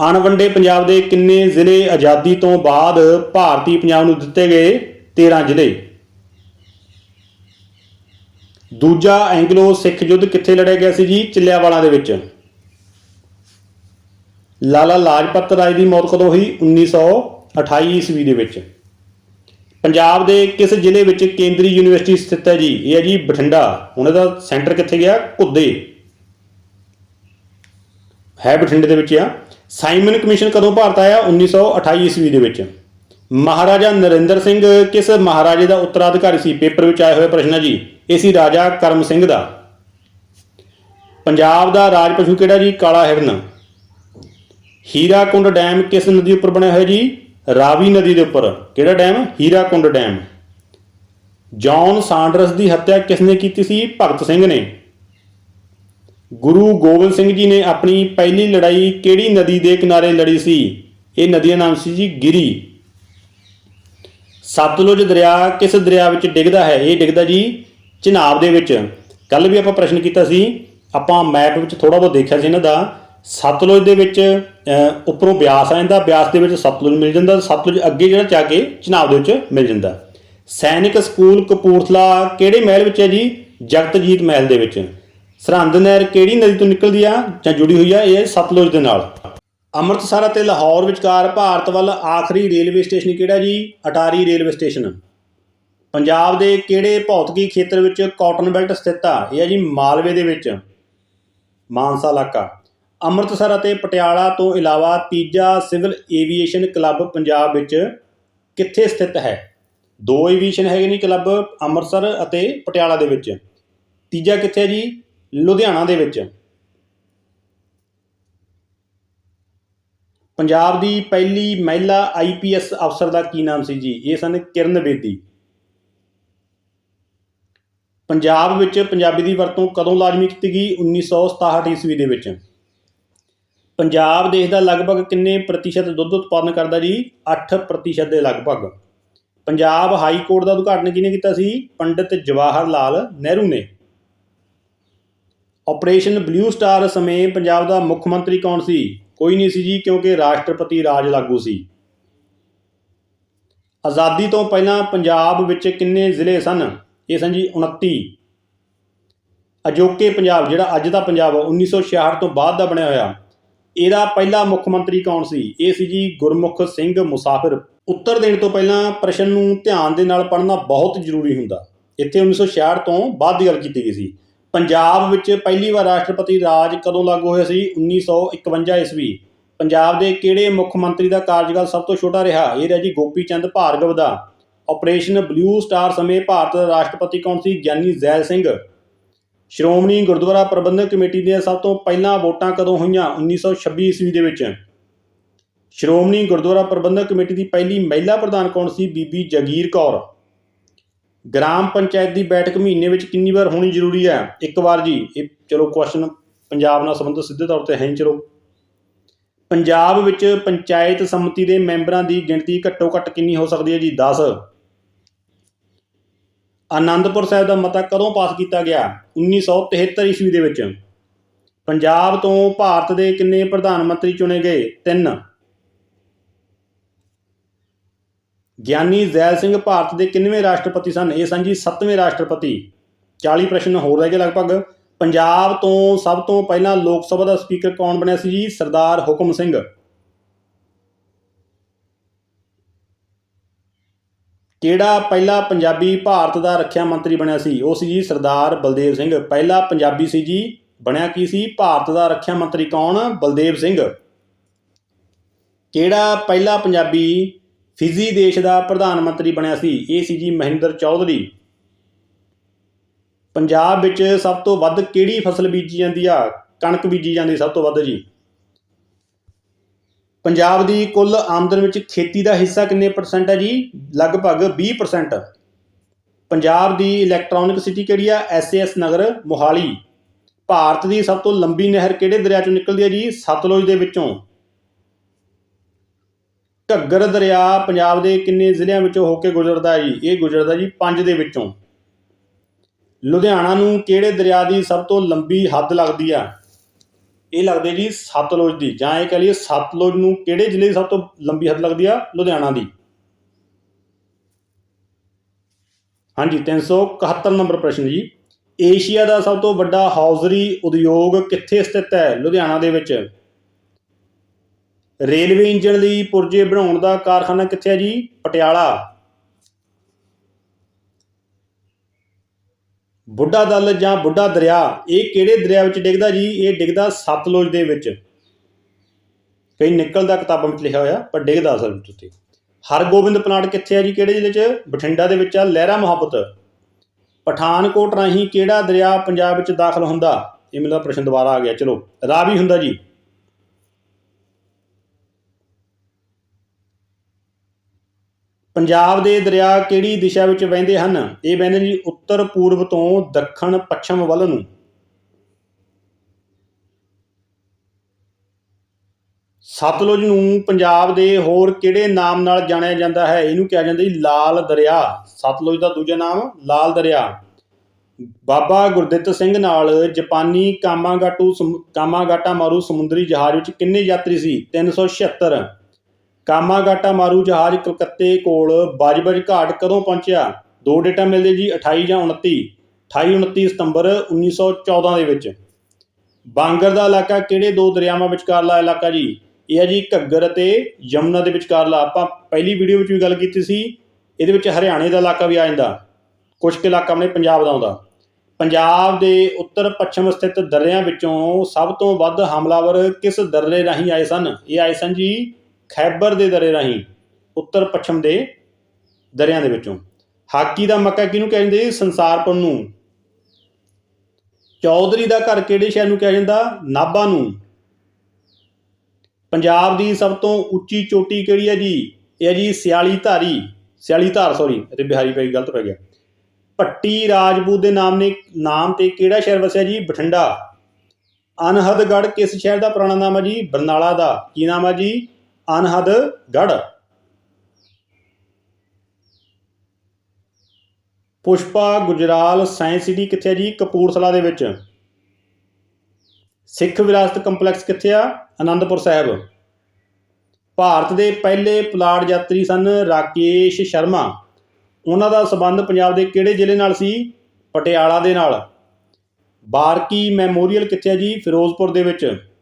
ਅਣਵੰਡੇ ਪੰਜਾਬ ਦੇ ਕਿੰਨੇ ਜ਼ਿਲ੍ਹੇ ਆਜ਼ਾਦੀ ਤੋਂ ਬਾਅਦ ਭਾਰਤੀ ਪੰਜਾਬ ਨੂੰ ਦਿੱਤੇ ਗਏ? 13 ਜ਼ਿਲ੍ਹੇ। ਦੂਜਾ ਐਂਗਲੋ ਸਿੱਖ ਯੁੱਧ ਕਿੱਥੇ ਲੜਿਆ ਗਿਆ ਸੀ ਜੀ? ਚਿੱਲਿਆਵਾਲਾਂ ਦੇ ਵਿੱਚ। ਲਾਲਾ ਲਾਜਪਤ ਰਾਏ ਦੀ ਮੌਤ ਕਦੋਂ ਹੋਈ? 1928 ਈਸਵੀ ਦੇ ਵਿੱਚ। ਪੰਜਾਬ ਦੇ ਕਿਸ ਜ਼ਿਲ੍ਹੇ ਵਿੱਚ ਕੇਂਦਰੀ ਯੂਨੀਵਰਸਿਟੀ ਸਥਿਤ ਹੈ ਜੀ? ਇਹ ਹੈ ਜੀ ਬਠਿੰਡਾ। ਉਹਨਾਂ ਦਾ ਸੈਂਟਰ ਕਿੱਥੇ ਗਿਆ? ਘੁੱਦੇ। ਹੈ ਬਠਿੰਡੇ ਦੇ ਵਿੱਚ ਆ। ਸਾਈਮਨ ਕਮਿਸ਼ਨ ਕਦੋਂ ਭਾਰਤ ਆਇਆ? 1928 ਈਸਵੀ ਦੇ ਵਿੱਚ। ਮਹਾਰਾਜਾ ਨਰਿੰਦਰ ਸਿੰਘ ਕਿਸ ਮਹਾਰਾਜੇ ਦਾ ਉੱਤਰਾਧਿਕਾਰੀ ਸੀ? ਪੇਪਰ ਵਿੱਚ ਆਏ ਹੋਏ ਪ੍ਰਸ਼ਨ ਹੈ ਜੀ। ਇਹ ਸੀ ਰਾਜਾ ਕਰਮ ਸਿੰਘ ਦਾ। ਪੰਜਾਬ ਦਾ ਰਾਜ ਪਸ਼ੂ ਕਿਹੜਾ ਜੀ? ਕਾਲਾ ਹਿਰਨ। ਹੀਰਾ ਕੁੰਡ ਡੈਮ ਕਿਸ ਨਦੀ ਉੱਪਰ ਬਣਿਆ ਹੋਇਆ ਜੀ? ਰਾਵੀ ਨਦੀ ਦੇ ਉੱਪਰ। ਕਿਹੜਾ dam? Hirakud dam. John Saunders ਦੀ ਹੱਤਿਆ ਕਿਸਨੇ ਕੀਤੀ ਸੀ? ਭਗਤ ਸਿੰਘ ਨੇ। ਗੁਰੂ ਗੋਬਿੰਦ ਸਿੰਘ ਜੀ ਨੇ ਆਪਣੀ ਪਹਿਲੀ ਲੜਾਈ ਕਿਹੜੀ ਨਦੀ ਦੇ ਕਿਨਾਰੇ ਲੜੀ ਸੀ? ਇਹ ਨਦੀ ਦਾ ਨਾਮ ਸੀ ਜੀ ਗਿਰੀ। ਸਤਲੁਜ ਦਰਿਆ ਕਿਸ ਦਰਿਆ ਵਿੱਚ ਡਿੱਗਦਾ ਹੈ? ਇਹ ਡਿੱਗਦਾ ਜੀ ਚਨਾਬ ਦੇ ਵਿੱਚ। ਕੱਲ ਵੀ ਆਪਾਂ ਪ੍ਰਸ਼ਨ ਕੀਤਾ ਸੀ। ਆਪਾਂ ਮੈਪ ਵਿੱਚ ਥੋੜਾ ਬਹੁਤ ਦੇਖਿਆ ਸੀ ਇਹਨਾਂ ਦਾ। ਸਤਲੁਜ ਦੇ ਵਿੱਚ ਉੱਪਰੋਂ ਬਿਆਸ ਆ ਜਾਂਦਾ, ਬਿਆਸ ਦੇ ਵਿੱਚ ਸਤਲੁਜ ਮਿਲ ਜਾਂਦਾ ਸਤਲੁਜ ਅੱਗੇ ਜਿਹੜਾ ਜਾ ਕੇ ਚਨਾਬ ਦੇ ਵਿੱਚ ਮਿਲ ਜਾਂਦਾ। ਸੈਨਿਕ ਸਕੂਲ ਕਪੂਰਥਲਾ ਕਿਹੜੇ ਮਹਿਲ ਵਿੱਚ ਹੈ ਜੀ? ਜਗਤਜੀਤ ਮਹਿਲ ਦੇ ਵਿੱਚ। ਸਰਹੰਦ ਨਹਿਰ ਕਿਹੜੀ ਨਦੀ ਤੋਂ ਨਿਕਲਦੀ ਆ ਜਾਂ ਜੁੜੀ ਹੋਈ ਆ ਇਹ ਸਤਲੁਜ ਦੇ ਨਾਲ? ਅੰਮ੍ਰਿਤਸਰ ਅਤੇ ਲਾਹੌਰ ਵਿਚਕਾਰ ਭਾਰਤ ਵੱਲ ਆਖਰੀ ਰੇਲਵੇ ਸਟੇਸ਼ਨ ਕਿਹੜਾ ਜੀ? Attari railway station. ਪੰਜਾਬ ਦੇ ਕਿਹੜੇ ਭੌਤਿਕੀ ਖੇਤਰ ਵਿੱਚ ਕਾਟਨ ਬੈਲਟ ਸਥਿਤ ਆ? ਇਹ ਹੈ ਜੀ ਮਾਲਵੇ ਦੇ ਵਿੱਚ। ਮਾਨਸਾ ਇਲਾਕਾ। ਅੰਮ੍ਰਿਤਸਰ ਅਤੇ ਪਟਿਆਲਾ ਤੋਂ ਇਲਾਵਾ ਤੀਜਾ ਸਿਵਲ ਏਵੀਏਸ਼ਨ ਕਲੱਬ ਪੰਜਾਬ ਵਿੱਚ ਕਿੱਥੇ ਸਥਿਤ ਹੈ? ਦੋ ਏਵੀਏਸ਼ਨ ਹੈਗੇ ਨੇ ਕਲੱਬ ਅੰਮ੍ਰਿਤਸਰ ਅਤੇ ਪਟਿਆਲਾ ਦੇ ਵਿੱਚ। ਤੀਜਾ ਕਿੱਥੇ ਹੈ ਜੀ? ਲੁਧਿਆਣਾ ਦੇ ਵਿੱਚ। ਪੰਜਾਬ ਦੀ ਪਹਿਲੀ ਮਹਿਲਾ ਆਈਪੀਐਸ ਅਫਸਰ ਦਾ ਕੀ ਨਾਮ ਸੀ ਜੀ? ਇਹ ਸਨ ਕਿਰਨ ਬੇਦੀ। ਪੰਜਾਬ ਵਿੱਚ ਪੰਜਾਬੀ ਦੀ ਵਰਤੋਂ ਕਦੋਂ ਲਾਜ਼ਮੀ ਕੀਤੀ ਗਈ? 1967 ਈਸਵੀ ਦੇ ਵਿੱਚ। ਪੰਜਾਬ ਦੇਸ਼ ਦਾ ਲਗਭਗ ਕਿੰਨੇ ਪ੍ਰਤੀਸ਼ਤ ਦੁੱਧ ਉਤਪਾਦਨ ਕਰਦਾ ਜੀ? 8 ਪ੍ਰਤੀਸ਼ਤ ਦੇ ਲਗਭਗ। ਪੰਜਾਬ ਹਾਈ ਕੋਰਟ ਦਾ ਉਦਘਾਟਨ ਕਿਹਨੇ ਕੀਤਾ ਸੀ? ਪੰਡਿਤ ਜਵਾਹਰ ਲਾਲ ਨਹਿਰੂ ਨੇ। ਆਪਰੇਸ਼ਨ ਬਲੂ ਸਟਾਰ ਸਮੇਂ ਪੰਜਾਬ ਦਾ ਮੁੱਖ ਮੰਤਰੀ ਕੌਣ ਸੀ? ਕੋਈ ਨਹੀਂ ਸੀ ਜੀ ਕਿਉਂਕਿ ਰਾਸ਼ਟਰਪਤੀ ਰਾਜ ਲਾਗੂ ਸੀ। ਆਜ਼ਾਦੀ ਤੋਂ ਪਹਿਲਾਂ ਪੰਜਾਬ ਵਿੱਚ ਕਿੰਨੇ ਜ਼ਿਲ੍ਹੇ ਸਨ? ਇਹ ਸਨ ਜੀ 29 ਅਜੋਕੇ ਪੰਜਾਬ ਜਿਹੜਾ ਅੱਜ ਦਾ ਪੰਜਾਬ ਆ, 1966 ਤੋਂ ਬਾਅਦ ਦਾ ਬਣਿਆ ਹੋਇਆ। ਇਹਦਾ ਪਹਿਲਾ ਮੁੱਖ ਮੰਤਰੀ ਕੌਣ ਸੀ? ਇਹ ਸੀ ਜੀ ਗੁਰਮੁਖ ਸਿੰਘ ਮੁਸਾਫਿਰ। ਉੱਤਰ ਦੇਣ ਤੋਂ ਪਹਿਲਾਂ ਪ੍ਰਸ਼ਨ ਨੂੰ ਧਿਆਨ ਦੇ ਨਾਲ ਪੜ੍ਹਨਾ ਬਹੁਤ ਜ਼ਰੂਰੀ ਹੁੰਦਾ। ਇੱਥੇ 1966 ਤੋਂ ਬਾਅਦ ਦੀ ਗੱਲ ਕੀਤੀ ਗਈ ਸੀ। ਪੰਜਾਬ ਵਿੱਚ ਪਹਿਲੀ ਵਾਰ ਰਾਸ਼ਟਰਪਤੀ ਰਾਜ ਕਦੋਂ ਲਾਗੂ ਹੋਇਆ ਸੀ? 1951 ਈਸਵੀ। ਪੰਜਾਬ ਦੇ ਕਿਹੜੇ ਮੁੱਖ ਮੰਤਰੀ ਦਾ ਕਾਰਜਕਾਲ ਸਭ ਤੋਂ ਛੋਟਾ ਰਿਹਾ? ਇਹ ਰਿਹਾ ਜੀ ਗੋਪੀ ਚੰਦ ਭਾਰਗਵ ਦਾ। ਆਪਰੇਸ਼ਨ ਬਲੂ ਸਟਾਰ ਸਮੇਂ ਭਾਰਤ ਦਾ ਰਾਸ਼ਟਰਪਤੀ ਕੌਣ ਸੀ? ਗਿਆਨੀ ਜ਼ੈਲ ਸਿੰਘ। ਸ਼੍ਰੋਮਣੀ ਗੁਰਦੁਆਰਾ ਪ੍ਰਬੰਧਕ ਕਮੇਟੀ ਦੀਆਂ ਸਭ ਤੋਂ ਪਹਿਲਾਂ ਵੋਟਾਂ ਕਦੋਂ ਹੋਈਆਂ? 1926 ਈਸਵੀ ਦੇ ਵਿੱਚ। ਸ਼੍ਰੋਮਣੀ ਗੁਰਦੁਆਰਾ ਪ੍ਰਬੰਧਕ ਕਮੇਟੀ ਦੀ ਪਹਿਲੀ ਮਹਿਲਾ ਪ੍ਰਧਾਨ ਕੌਣ ਸੀ? ਬੀਬੀ ਜਗੀਰ ਕੌਰ। ਗ੍ਰਾਮ ਪੰਚਾਇਤ ਦੀ ਬੈਠਕ ਮਹੀਨੇ ਵਿੱਚ ਕਿੰਨੀ ਵਾਰ ਹੋਣੀ ਜ਼ਰੂਰੀ ਹੈ? ਇੱਕ ਵਾਰ ਜੀ। ਇਹ ਚਲੋ ਕੁਐਸਚਨ ਪੰਜਾਬ ਨਾਲ ਸੰਬੰਧਿਤ ਸਿੱਧੇ ਤੌਰ ਤੇ ਹੈ ਨਹੀਂ, ਚਲੋ। ਪੰਜਾਬ ਵਿੱਚ ਪੰਚਾਇਤ ਸਮਿਤੀ ਦੇ ਮੈਂਬਰਾਂ ਦੀ ਗਿਣਤੀ ਘੱਟੋ ਘੱਟ ਕਿੰਨੀ ਹੋ ਸਕਦੀ ਹੈ ਜੀ? 10 ਆਨੰਦਪੁਰ ਸਾਹਿਬ ਦਾ ਮਤਾ ਕਦੋਂ ਪਾਸ ਕੀਤਾ ਗਿਆ? 1973 ਈਸਵੀ ਦੇ ਵਿੱਚ। ਪੰਜਾਬ ਤੋਂ ਭਾਰਤ ਦੇ ਕਿੰਨੇ ਪ੍ਰਧਾਨ ਮੰਤਰੀ ਚੁਣੇ ਗਏ? ਤਿੰਨ। ਗਿਆਨੀ ਜ਼ੈਲ ਸਿੰਘ ਭਾਰਤ ਦੇ ਕਿੰਨਵੇਂ ਰਾਸ਼ਟਰਪਤੀ ਸਨ? ਇਹ ਸਨ ਜੀ 7ਵੇਂ ਰਾਸ਼ਟਰਪਤੀ। 40 ਪ੍ਰਸ਼ਨ ਹੋਰ ਰਹਿ ਗਏ ਲਗਭਗ। ਪੰਜਾਬ ਤੋਂ ਸਭ ਤੋਂ ਪਹਿਲਾਂ ਲੋਕ ਸਭਾ ਦਾ ਸਪੀਕਰ ਕੌਣ ਬਣਿਆ ਸੀ ਜੀ? ਸਰਦਾਰ ਹੁਕਮ ਸਿੰਘ। ਕਿਹੜਾ ਪਹਿਲਾ ਪੰਜਾਬੀ ਭਾਰਤ ਦਾ ਰੱਖਿਆ ਮੰਤਰੀ ਬਣਿਆ ਸੀ? ਉਹ ਸੀ ਜੀ ਸਰਦਾਰ ਬਲਦੇਵ ਸਿੰਘ। ਪਹਿਲਾ ਪੰਜਾਬੀ ਸੀ ਜੀ। ਬਣਿਆ ਕੀ ਸੀ? ਭਾਰਤ ਦਾ ਰੱਖਿਆ ਮੰਤਰੀ ਕੌਣ? ਬਲਦੇਵ ਸਿੰਘ। ਕਿਹੜਾ ਪਹਿਲਾ ਪੰਜਾਬੀ ਫਿਜੀ ਦੇਸ਼ ਦਾ ਪ੍ਰਧਾਨ ਮੰਤਰੀ ਬਣਿਆ ਸੀ? ਇਹ ਸੀ ਜੀ ਮਹਿੰਦਰ ਚੌਧਰੀ। ਪੰਜਾਬ ਵਿੱਚ ਸਭ ਤੋਂ ਵੱਧ ਕਿਹੜੀ ਫਸਲ ਬੀਜੀ ਜਾਂਦੀ ਆ? ਕਣਕ ਬੀਜੀ ਜਾਂਦੀ ਸਭ ਤੋਂ ਵੱਧ ਜੀ। ਪੰਜਾਬ ਦੀ ਕੁੱਲ ਆਮਦਨ ਵਿੱਚ ਖੇਤੀ ਦਾ ਹਿੱਸਾ ਕਿੰਨੇ ਪਰਸੈਂਟ ਹੈ ਜੀ? ਲਗਭਗ 20% ਪੰਜਾਬ ਦੀ ਇਲੈਕਟ੍ਰੋਨਿਕ ਸਿਟੀ ਕਿਹੜੀ ਆ? ਐਸਏਐਸ ਨਗਰ, ਮੋਹਾਲੀ। ਭਾਰਤ ਦੀ ਸਭ ਤੋਂ ਲੰਬੀ ਨਹਿਰ ਕਿਹੜੇ ਦਰਿਆ ਚੋਂ ਨਿਕਲਦੀ ਹੈ ਜੀ? ਸਤਲੁਜ ਦੇ ਵਿੱਚੋਂ। ਘੱਗਰ ਦਰਿਆ ਪੰਜਾਬ ਦੇ ਕਿੰਨੇ ਜ਼ਿਲ੍ਹਿਆਂ ਵਿੱਚੋਂ ਹੋ ਕੇ ਗੁਜ਼ਰਦਾ ਜੀ? ਇਹ ਗੁਜ਼ਰਦਾ ਜੀ ਪੰਜ ਦੇ ਵਿੱਚੋਂ। ਲੁਧਿਆਣਾ ਨੂੰ ਕਿਹੜੇ ਦਰਿਆ ਦੀ ਸਭ ਤੋਂ ਲੰਬੀ ਹੱਦ ਲੱਗਦੀ ਆ? ਇਹ ਲੱਗਦੇ ਜੀ ਸਤਲੁਜ ਦੀ, ਜਾਂ ਇਹ ਕਹ ਲਈਏ ਸਤਲੁਜ ਨੂੰ ਕਿਹੜੇ ਜ਼ਿਲ੍ਹੇ ਦੀ ਸਭ ਤੋਂ ਲੰਬੀ ਹੱਦ ਲੱਗਦੀ ਆ? ਲੁਧਿਆਣਾ ਦੀ। ਹਾਂਜੀ 371 ਨੰਬਰ ਪ੍ਰਸ਼ਨ ਜੀ। ਏਸ਼ੀਆ ਦਾ ਸਭ ਤੋਂ ਵੱਡਾ ਹੌਜ਼ਰੀ ਉਦਯੋਗ ਕਿੱਥੇ ਸਥਿਤ ਹੈ? ਲੁਧਿਆਣਾ ਦੇ ਵਿੱਚ। ਰੇਲਵੇ ਇੰਜਣ ਲਈ ਪੁਰਜੇ ਬਣਾਉਣ ਦਾ ਕਾਰਖਾਨਾ ਕਿੱਥੇ ਹੈ ਜੀ? ਪਟਿਆਲਾ। ਬੁੱਢਾ ਦਲ ਜਾਂ ਬੁੱਢਾ ਦਰਿਆ, ਇਹ ਕਿਹੜੇ ਦਰਿਆ ਵਿੱਚ ਡਿੱਗਦਾ ਜੀ? ਇਹ ਡਿੱਗਦਾ ਸਤਲੁਜ ਦੇ ਵਿੱਚ। ਕਈ ਨਿਕਲਦਾ ਕਿਤਾਬਾਂ ਵਿੱਚ ਲਿਖਿਆ ਹੋਇਆ, ਪਰ ਡਿੱਗਦਾ ਅਸਲ ਵਿੱਚ ਉੱਥੇ। ਹਰਗੋਬਿੰਦ ਪਲਾਂਟ ਕਿੱਥੇ ਹੈ ਜੀ? ਕਿਹੜੇ ਜ਼ਿਲ੍ਹੇ 'ਚ? ਬਠਿੰਡਾ ਦੇ ਵਿੱਚ ਆ, ਲਹਿਰਾ ਮੁਹੱਬਤ। ਪਠਾਨਕੋਟ ਰਾਹੀਂ ਕਿਹੜਾ ਦਰਿਆ ਪੰਜਾਬ ਵਿੱਚ ਦਾਖਲ ਹੁੰਦਾ? ਇਹ ਮੇਰਾ ਪ੍ਰਸ਼ਨ ਦੁਬਾਰਾ ਆ ਗਿਆ। ਚਲੋ, ਰਾਵੀ ਹੁੰਦਾ ਜੀ। ਪੰਜਾਬ ਦੇ ਦਰਿਆ ਕਿਹੜੀ ਦਿਸ਼ਾ ਵਿੱਚ ਵਹਿੰਦੇ ਹਨ? ਇਹ ਵਹਿੰਦੇ ਨੇ ਜੀ ਉੱਤਰ ਪੂਰਬ ਤੋਂ ਦੱਖਣ ਪੱਛਮ ਵੱਲ ਨੂੰ। ਸਤਲੁਜ ਨੂੰ ਪੰਜਾਬ ਦੇ ਹੋਰ ਕਿਹੜੇ ਨਾਮ ਨਾਲ ਜਾਣਿਆ ਜਾਂਦਾ ਹੈ? ਇਹਨੂੰ ਕਿਹਾ ਜਾਂਦਾ ਜੀ ਲਾਲ ਦਰਿਆ। ਸਤਲੁਜ ਦਾ ਦੂਜਾ ਨਾਮ ਲਾਲ ਦਰਿਆ। ਬਾਬਾ ਗੁਰਦਿੱਤ ਸਿੰਘ ਨਾਲ ਜਾਪਾਨੀ ਕਾਮਾਗਾਟੂ ਸਮੁ- ਕਾਮਾਗਾਟਾ ਮਾਰੂ ਸਮੁੰਦਰੀ ਜਹਾਜ਼ ਵਿੱਚ ਕਿੰਨੇ ਯਾਤਰੀ ਸੀ? 376 ਕਾਮਾਗਾਟਾ ਮਾਰੂ ਜਹਾਜ਼ ਕਲਕੱਤੇ ਕੋਲ ਬਾਜਬਜ ਘਾਟ ਕਦੋਂ ਪਹੁੰਚਿਆ? ਦੋ ਡੇਟਾ ਮਿਲਦੇ ਜੀ 28 ਜਾਂ 29 28 29 ਸਤੰਬਰ 1914 ਦੇ ਵਿੱਚ। ਬਾਂਗਰ ਦਾ ਇਲਾਕਾ ਕਿਹੜੇ ਦੋ ਦਰਿਆਵਾਂ ਵਿਚਕਾਰਲਾ ਇਲਾਕਾ ਜੀ? ਇਹ ਹੈ ਜੀ ਘੱਗਰ ਅਤੇ ਯਮੁਨਾ ਦੇ ਵਿਚਕਾਰਲਾ ਆਪਾਂ ਪਹਿਲੀ ਵੀਡੀਓ ਵਿੱਚ ਵੀ ਗੱਲ ਕੀਤੀ ਸੀ। ਇਹਦੇ ਵਿੱਚ ਹਰਿਆਣੇ ਦਾ ਇਲਾਕਾ ਵੀ ਆ ਜਾਂਦਾ। ਕੁਝ ਕੁ ਇਲਾਕਾ ਆਪਣੇ ਪੰਜਾਬ ਦਾ ਆਉਂਦਾ। ਪੰਜਾਬ ਦੇ ਉੱਤਰ ਪੱਛਮ ਸਥਿਤ ਦਰਿਆਂ ਵਿੱਚੋਂ ਸਭ ਤੋਂ ਵੱਧ ਹਮਲਾਵਰ ਕਿਸ ਦਰੇ ਰਾਹੀਂ ਆਏ ਸਨ? ਇਹ ਆਏ ਸਨ ਜੀ ਖੈਬਰ ਦੇ ਦਰੇ ਰਾਹੀਂ, ਉੱਤਰ ਪੱਛਮ ਦੇ ਦਰਿਆਂ ਦੇ ਵਿੱਚੋਂ। ਹਾਕੀ ਦਾ ਮੱਕਾ ਕਿਹਨੂੰ ਕਹਿੰਦੇ ਸੰਸਾਰਪੁਰ ਨੂੰ। ਚੌਧਰੀ ਦਾ ਘਰ ਕਿਹੜੇ ਸ਼ਹਿਰ ਨੂੰ ਕਿਹਾ ਜਾਂਦਾ? ਨਾਭਾ ਨੂੰ। ਪੰਜਾਬ ਦੀ ਸਭ ਤੋਂ ਉੱਚੀ ਚੋਟੀ ਕਿਹੜੀ ਹੈ ਜੀ? ਇਹ ਹੈ ਜੀ ਸਿਆਲੀ ਧਾਰੀ ਸਿਆਲੀ ਧਾਰ ਸੌਰੀ ਤੇ ਬਿਹਾਰੀ ਪੈ ਗਲਤ ਪੈ ਗਿਆ। ਪੱਟੀ ਰਾਜਪੂਤ ਦੇ ਨਾਮ ਨੇ, ਨਾਮ ਤੇ ਕਿਹੜਾ ਸ਼ਹਿਰ ਵਸਿਆ ਜੀ? ਬਠਿੰਡਾ। ਅਨਹਦਗੜ੍ਹ ਕਿਸ ਸ਼ਹਿਰ ਦਾ ਪੁਰਾਣਾ ਨਾਮ ਹੈ ਜੀ? ਬਰਨਾਲਾ ਦਾ। ਕੀ ਨਾਮ ਹੈ ਜੀ? ਅਨਹਦ ਅਨਹਦਗੜ੍ਹ ਪੁਸ਼ਪਾ ਗੁਜਰਾਲ ਸਾਇੰਸ ਸਿਟੀ ਕਿੱਥੇ ਹੈ ਜੀ? ਕਪੂਰਥਲਾ ਦੇ ਵਿੱਚ। ਸਿੱਖ ਵਿਰਾਸਤ ਕੰਪਲੈਕਸ ਕਿੱਥੇ ਆ? ਆਨੰਦਪੁਰ ਸਾਹਿਬ। ਭਾਰਤ ਦੇ ਪਹਿਲੇ ਪਲਾਟ ਯਾਤਰੀ ਸਨ ਰਾਕੇਸ਼ ਸ਼ਰਮਾ। ਉਹਨਾਂ ਦਾ ਸਬੰਧ ਪੰਜਾਬ ਦੇ ਕਿਹੜੇ ਜ਼ਿਲ੍ਹੇ ਨਾਲ ਸੀ? ਪਟਿਆਲਾ ਦੇ ਨਾਲ। ਬਾਰਕੀ ਮੈਮੋਰੀਅਲ ਕਿੱਥੇ ਆ ਜੀ? ਫਿਰੋਜ਼ਪੁਰ ਦੇ ਵਿੱਚ।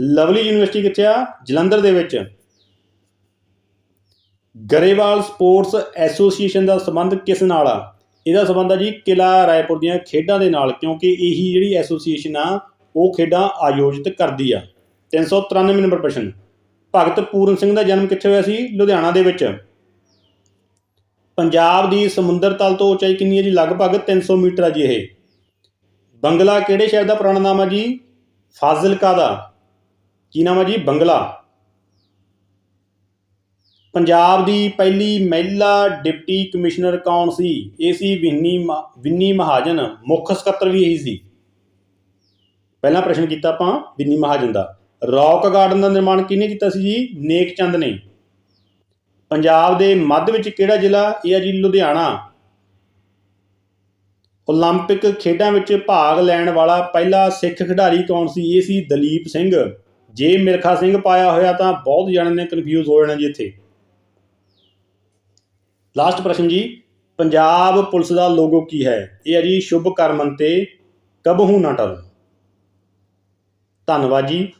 ਲਵਲੀ ਯੂਨੀਵਰਸਿਟੀ ਕਿੱਥੇ ਆ? ਜਲੰਧਰ ਦੇ ਵਿੱਚ। ਗਰੇਵਾਲ ਸਪੋਰਟਸ ਐਸੋਸੀਏਸ਼ਨ ਦਾ ਸੰਬੰਧ ਕਿਸ ਨਾਲ ਆ? ਇਹਦਾ ਸੰਬੰਧ ਆ ਜੀ ਕਿਲਾ ਰਾਏਪੁਰ ਦੀਆਂ ਖੇਡਾਂ ਦੇ ਨਾਲ, ਕਿਉਂਕਿ ਇਹੀ ਜਿਹੜੀ ਐਸੋਸੀਏਸ਼ਨ ਆ, ਉਹ ਖੇਡਾਂ ਆਯੋਜਿਤ ਕਰਦੀ ਆ। 393 ਨੰਬਰ ਪ੍ਰਸ਼ਨ। ਭਗਤ ਪੂਰਨ ਸਿੰਘ ਦਾ ਜਨਮ ਕਿੱਥੇ ਹੋਇਆ ਸੀ? ਲੁਧਿਆਣਾ ਦੇ ਵਿੱਚ। ਪੰਜਾਬ ਦੀ ਸਮੁੰਦਰ ਤਲ ਤੋਂ ਉਚਾਈ ਕਿੰਨੀ ਹੈ ਜੀ? ਲਗਭਗ 300 ਮੀਟਰ ਆ ਜੀ ਇਹ। ਬੰਗਲਾ ਕਿਹੜੇ ਸ਼ਹਿਰ ਦਾ ਪੁਰਾਣਾ ਨਾਮ ਆ ਜੀ? ਫਾਜ਼ਿਲਕਾ ਦਾ। ਕੀ ਨਾਮ ਆ ਜੀ? ਬੰਗਲਾ। ਪੰਜਾਬ ਦੀ ਪਹਿਲੀ ਮਹਿਲਾ ਡਿਪਟੀ ਕਮਿਸ਼ਨਰ ਕੌਣ ਸੀ? ਇਹ ਸੀ ਵਿੰਨੀ ਮਾ- ਵਿੰਨੀ ਮਹਾਜਨ। ਮੁੱਖ ਸਕੱਤਰ ਵੀ ਇਹੀ ਸੀ। ਪਹਿਲਾ ਪ੍ਰਸ਼ਨ ਕੀਤਾ ਆਪਾਂ ਵਿੰਨੀ ਮਹਾਜਨ ਦਾ। ਰੌਕ ਗਾਰਡਨ ਦਾ ਨਿਰਮਾਣ ਕਿਹਨੇ ਕੀਤਾ ਸੀ ਜੀ? ਨੇਕ ਚੰਦ ਨੇ। ਪੰਜਾਬ ਦੇ ਮੱਧ ਵਿੱਚ ਕਿਹੜਾ ਜ਼ਿਲ੍ਹਾ? ਇਹ ਹੈ ਜੀ ਲੁਧਿਆਣਾ। ਓਲੰਪਿਕ ਖੇਡਾਂ ਵਿੱਚ ਭਾਗ ਲੈਣ ਵਾਲਾ ਪਹਿਲਾ ਸਿੱਖ ਖਿਡਾਰੀ ਕੌਣ ਸੀ? ਇਹ ਸੀ ਦਲੀਪ ਸਿੰਘ। ਜੇ ਮਿਲਖਾ ਸਿੰਘ ਪਾਇਆ ਹੋਇਆ ਤਾਂ ਬਹੁਤ ਜਣੇ ਨੇ ਕਨਫਿਊਜ਼ ਹੋ ਜਾਣਾ ਜੀ ਇੱਥੇ। ਲਾਸਟ ਪ੍ਰਸ਼ਨ ਜੀ, ਪੰਜਾਬ ਪੁਲਿਸ ਦਾ ਲੋਗੋ ਕੀ ਹੈ? ਇਹ ਹੈ ਜੀ, ਸ਼ੁਭ ਕਰਮਨ ਤੇ ਕਬਹੂ ਨਾ ਟਲ। ਧੰਨਵਾਦ ਜੀ।